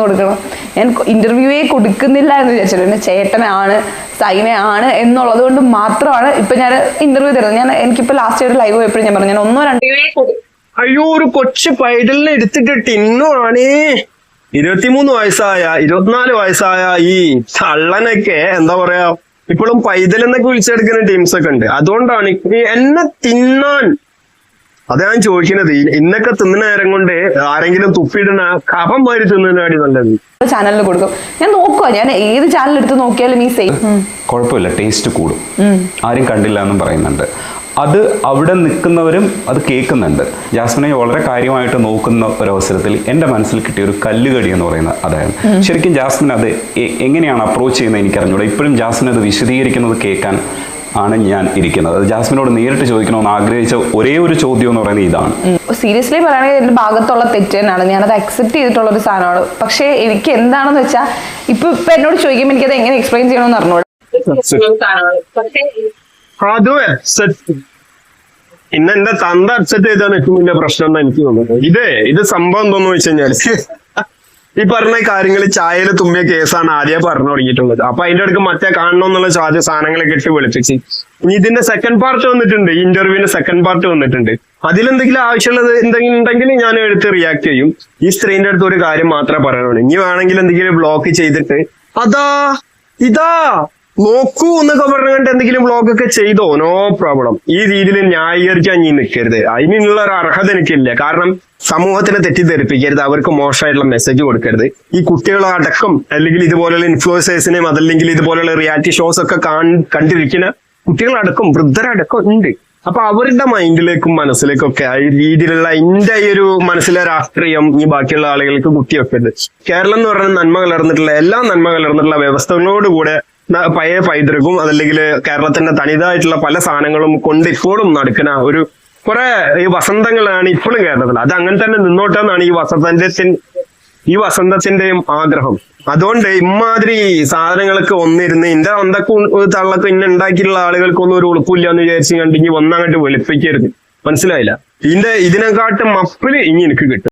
കൊടുക്കണം. ഞാൻ ഇന്റർവ്യൂവേ കൊടുക്കുന്നില്ല എന്ന് വിചാരിച്ചു. പിന്നെ ചേട്ടനാണ് സൈനയാണ് എന്നുള്ളത് കൊണ്ട് മാത്രമാണ് ഇപ്പൊ ഞാൻ ഇന്റർവ്യൂ തരുന്നത്. ഞാൻ എനിക്കിപ്പോ ലാസ്റ്റ് ഒരു ലൈവ് പോയപ്പോഴും ഞാൻ പറഞ്ഞു ഞാൻ ഒന്നോ രണ്ടോ അയ്യോ ഒരു കൊച്ചു പൈഡലിനെ എടുത്തിട്ട് ടിന്നുവാണേ ഇരുപത്തിമൂന്ന് വയസ്സായ ഇരുപത്തിനാല് വയസ്സായ ഈ തള്ളനൊക്കെ എന്താ പറയാ ഇപ്പോഴും പൈതൽ എന്നൊക്കെ വിളിച്ചെടുക്കുന്ന ടീംസ് ഒക്കെ ഉണ്ട്. അതുകൊണ്ടാണ് എന്നെ തിന്നാൻ അതാ ഞാൻ ചോദിക്കുന്നത്. ഇന്നൊക്കെ തിന്നുന്ന നേരം കൊണ്ട് ആരെങ്കിലും തുപ്പിയിടുന്ന കഫം വാരി തിന്നുന്നതിനാടി നല്ലത്. ചാനലിൽ കൊടുക്കും. ഞാൻ നോക്കുക ഞാൻ ഏത് ചാനൽ എടുത്ത് നോക്കിയാലും ഈ സെയിം കുഴപ്പമില്ല. ടേസ്റ്റ് കൂടും. ആരും കണ്ടില്ല എന്നും പറയുന്നുണ്ട്. അത് അവിടെ നിൽക്കുന്നവരും അത് കേൾക്കുന്നുണ്ട്. ജാസ്മിനെ വളരെ കാര്യമായിട്ട് നോക്കുന്ന ഒരവസരത്തിൽ എന്റെ മനസ്സിൽ കിട്ടിയ ഒരു കല്ലുകടി എന്ന് പറയുന്ന അതായിരുന്നു ശരിക്കും ജാസ്മിൻ അത് എങ്ങനെയാണ് അപ്രോച്ച് ചെയ്യുന്നത് എനിക്കറിഞ്ഞൂടെ. ഇപ്പോഴും ജാസ്മിൻ അത് വിശദീകരിക്കുന്നത് കേൾക്കാൻ ആണ് ഞാൻ ഇരിക്കുന്നത്. ജാസ്മിനോട് നേരിട്ട് ചോദിക്കണമെന്ന് ആഗ്രഹിച്ച ഒരേ ഒരു ചോദ്യം എന്ന് പറയുന്നത് ഇതാണ്. സീരിയസ്ലി പറയുകയാണെങ്കിൽ എന്റെ ഭാഗത്തുള്ള തെറ്റ് തന്നെയാണ്. ഞാനത് അക്സെപ്റ്റ് ചെയ്തിട്ടുള്ള ഒരു സാധനമാണ്. പക്ഷേ എനിക്ക് എന്താണെന്ന് വെച്ചാൽ ഇപ്പൊ ഇപ്പൊ എന്നോട് ചോദിക്കുമ്പോൾ എനിക്കത് എങ്ങനെ എക്സ്പ്ലെയിൻ ചെയ്യണമെന്ന് അറിഞ്ഞോളൂ ഇന്ന് എന്റെ തന്ത അക്സെപ്റ്റ് ചെയ്താണ് ഏറ്റവും വലിയ പ്രശ്നം എന്ന് എനിക്ക് തോന്നുന്നത്. ഇതേ ഇത് സംഭവം എന്തോന്ന് വെച്ച് ഈ പറഞ്ഞ കാര്യങ്ങൾ ചായയിൽ തുമ്മിയ കേസാണ് ആദ്യം പറഞ്ഞു തുടങ്ങിയിട്ടുള്ളത്. അപ്പൊ അതിന്റെ അടുക്ക് മറ്റേ കാണണം എന്നുള്ള ചാദ്യ സാധനങ്ങളൊക്കെ ഇട്ട് വിളിപ്പിച്ച്. ഇനി ഇതിന്റെ സെക്കൻഡ് പാർട്ട് വന്നിട്ടുണ്ട്. ഇന്റർവ്യൂവിന്റെ സെക്കൻഡ് പാർട്ട് വന്നിട്ടുണ്ട്. അതിലെന്തെങ്കിലും ആവശ്യമുള്ളത് എന്തെങ്കിലും ഉണ്ടെങ്കിൽ ഞാൻ എടുത്ത് റിയാക്ട് ചെയ്യും. ഈ സ്ത്രീന്റെ അടുത്ത് ഒരു കാര്യം മാത്രമേ പറയാനുള്ളൂ. ഇനി വേണമെങ്കിൽ എന്തെങ്കിലും ബ്ലോക്ക് ചെയ്തിട്ട് അതാ ഇതാ നോക്കൂ എന്നൊക്കെ പറഞ്ഞുകൊണ്ട് എന്തെങ്കിലും വ്ളോഗ് ഒക്കെ ചെയ്തോ? നോ പ്രോബ്ലം ഈ രീതിയിൽ ന്യായീകരിക്കാൻ നീ നിൽക്കരുത് അതിനുള്ള ഒരു അർഹത എനിക്കില്ല. കാരണം സമൂഹത്തിനെ തെറ്റിദ്ധരിപ്പിക്കരുത്. അവർക്ക് മോശമായിട്ടുള്ള മെസ്സേജ് കൊടുക്കരുത്. ഈ കുട്ടികളെ അടക്കം അല്ലെങ്കിൽ ഇതുപോലെയുള്ള ഇൻഫ്ലുവൻസേഴ്സിനെയും അതല്ലെങ്കിൽ ഇതുപോലെയുള്ള റിയാലിറ്റി ഷോസ് ഒക്കെ കണ്ടിരിക്കുന്ന കുട്ടികളടക്കം വൃദ്ധരടക്കം ഉണ്ട്. അപ്പൊ അവരുടെ മൈൻഡിലേക്കും മനസ്സിലേക്കും ഒക്കെ ആ രീതിയിലുള്ള എന്റെ ഈ ഒരു മനസ്സിലെ രാഷ്ട്രീയം ഈ ബാക്കിയുള്ള ആളുകൾക്ക് കുത്തിവെക്കരുത്. കേരളം എന്ന് പറയുന്ന നന്മ കലർന്നിട്ടുള്ള എല്ലാ നന്മ കലർന്നിട്ടുള്ള വ്യവസ്ഥകളോടുകൂടെ പഴയ പൈതൃകവും അതല്ലെങ്കിൽ കേരളത്തിന്റെ തനിതായിട്ടുള്ള പല സാധനങ്ങളും കൊണ്ട് ഇപ്പോഴും നടക്കുന്ന ഒരു കുറെ ഈ വസന്തങ്ങളാണ് ഇപ്പോഴും കേരളത്തിൽ അത് അങ്ങനെ തന്നെ നിന്നോട്ടെന്നാണ് ഈ വസന്തത്തിൻ ഈ വസന്തത്തിന്റെയും ആഗ്രഹം. അതുകൊണ്ട് ഇമാതിരി സാധനങ്ങൾക്ക് ഒന്നിരുന്ന് ഇന്റെ അന്തക്കും തള്ളക്കും ഇന്നെ ഉണ്ടാക്കിയിട്ടുള്ള ആളുകൾക്കൊന്നും ഒരു ഉളുപ്പില്ല എന്ന് വിചാരിച്ചു കണ്ടെങ്കിൽ ഒന്നങ്ങോട്ട് വെളുപ്പിക്കരുത്. മനസ്സിലായില്ല? ഇതിന്റെ ഇതിനെക്കാട്ടും മപ്പിൽ ഇനി എനിക്ക് കിട്ടും.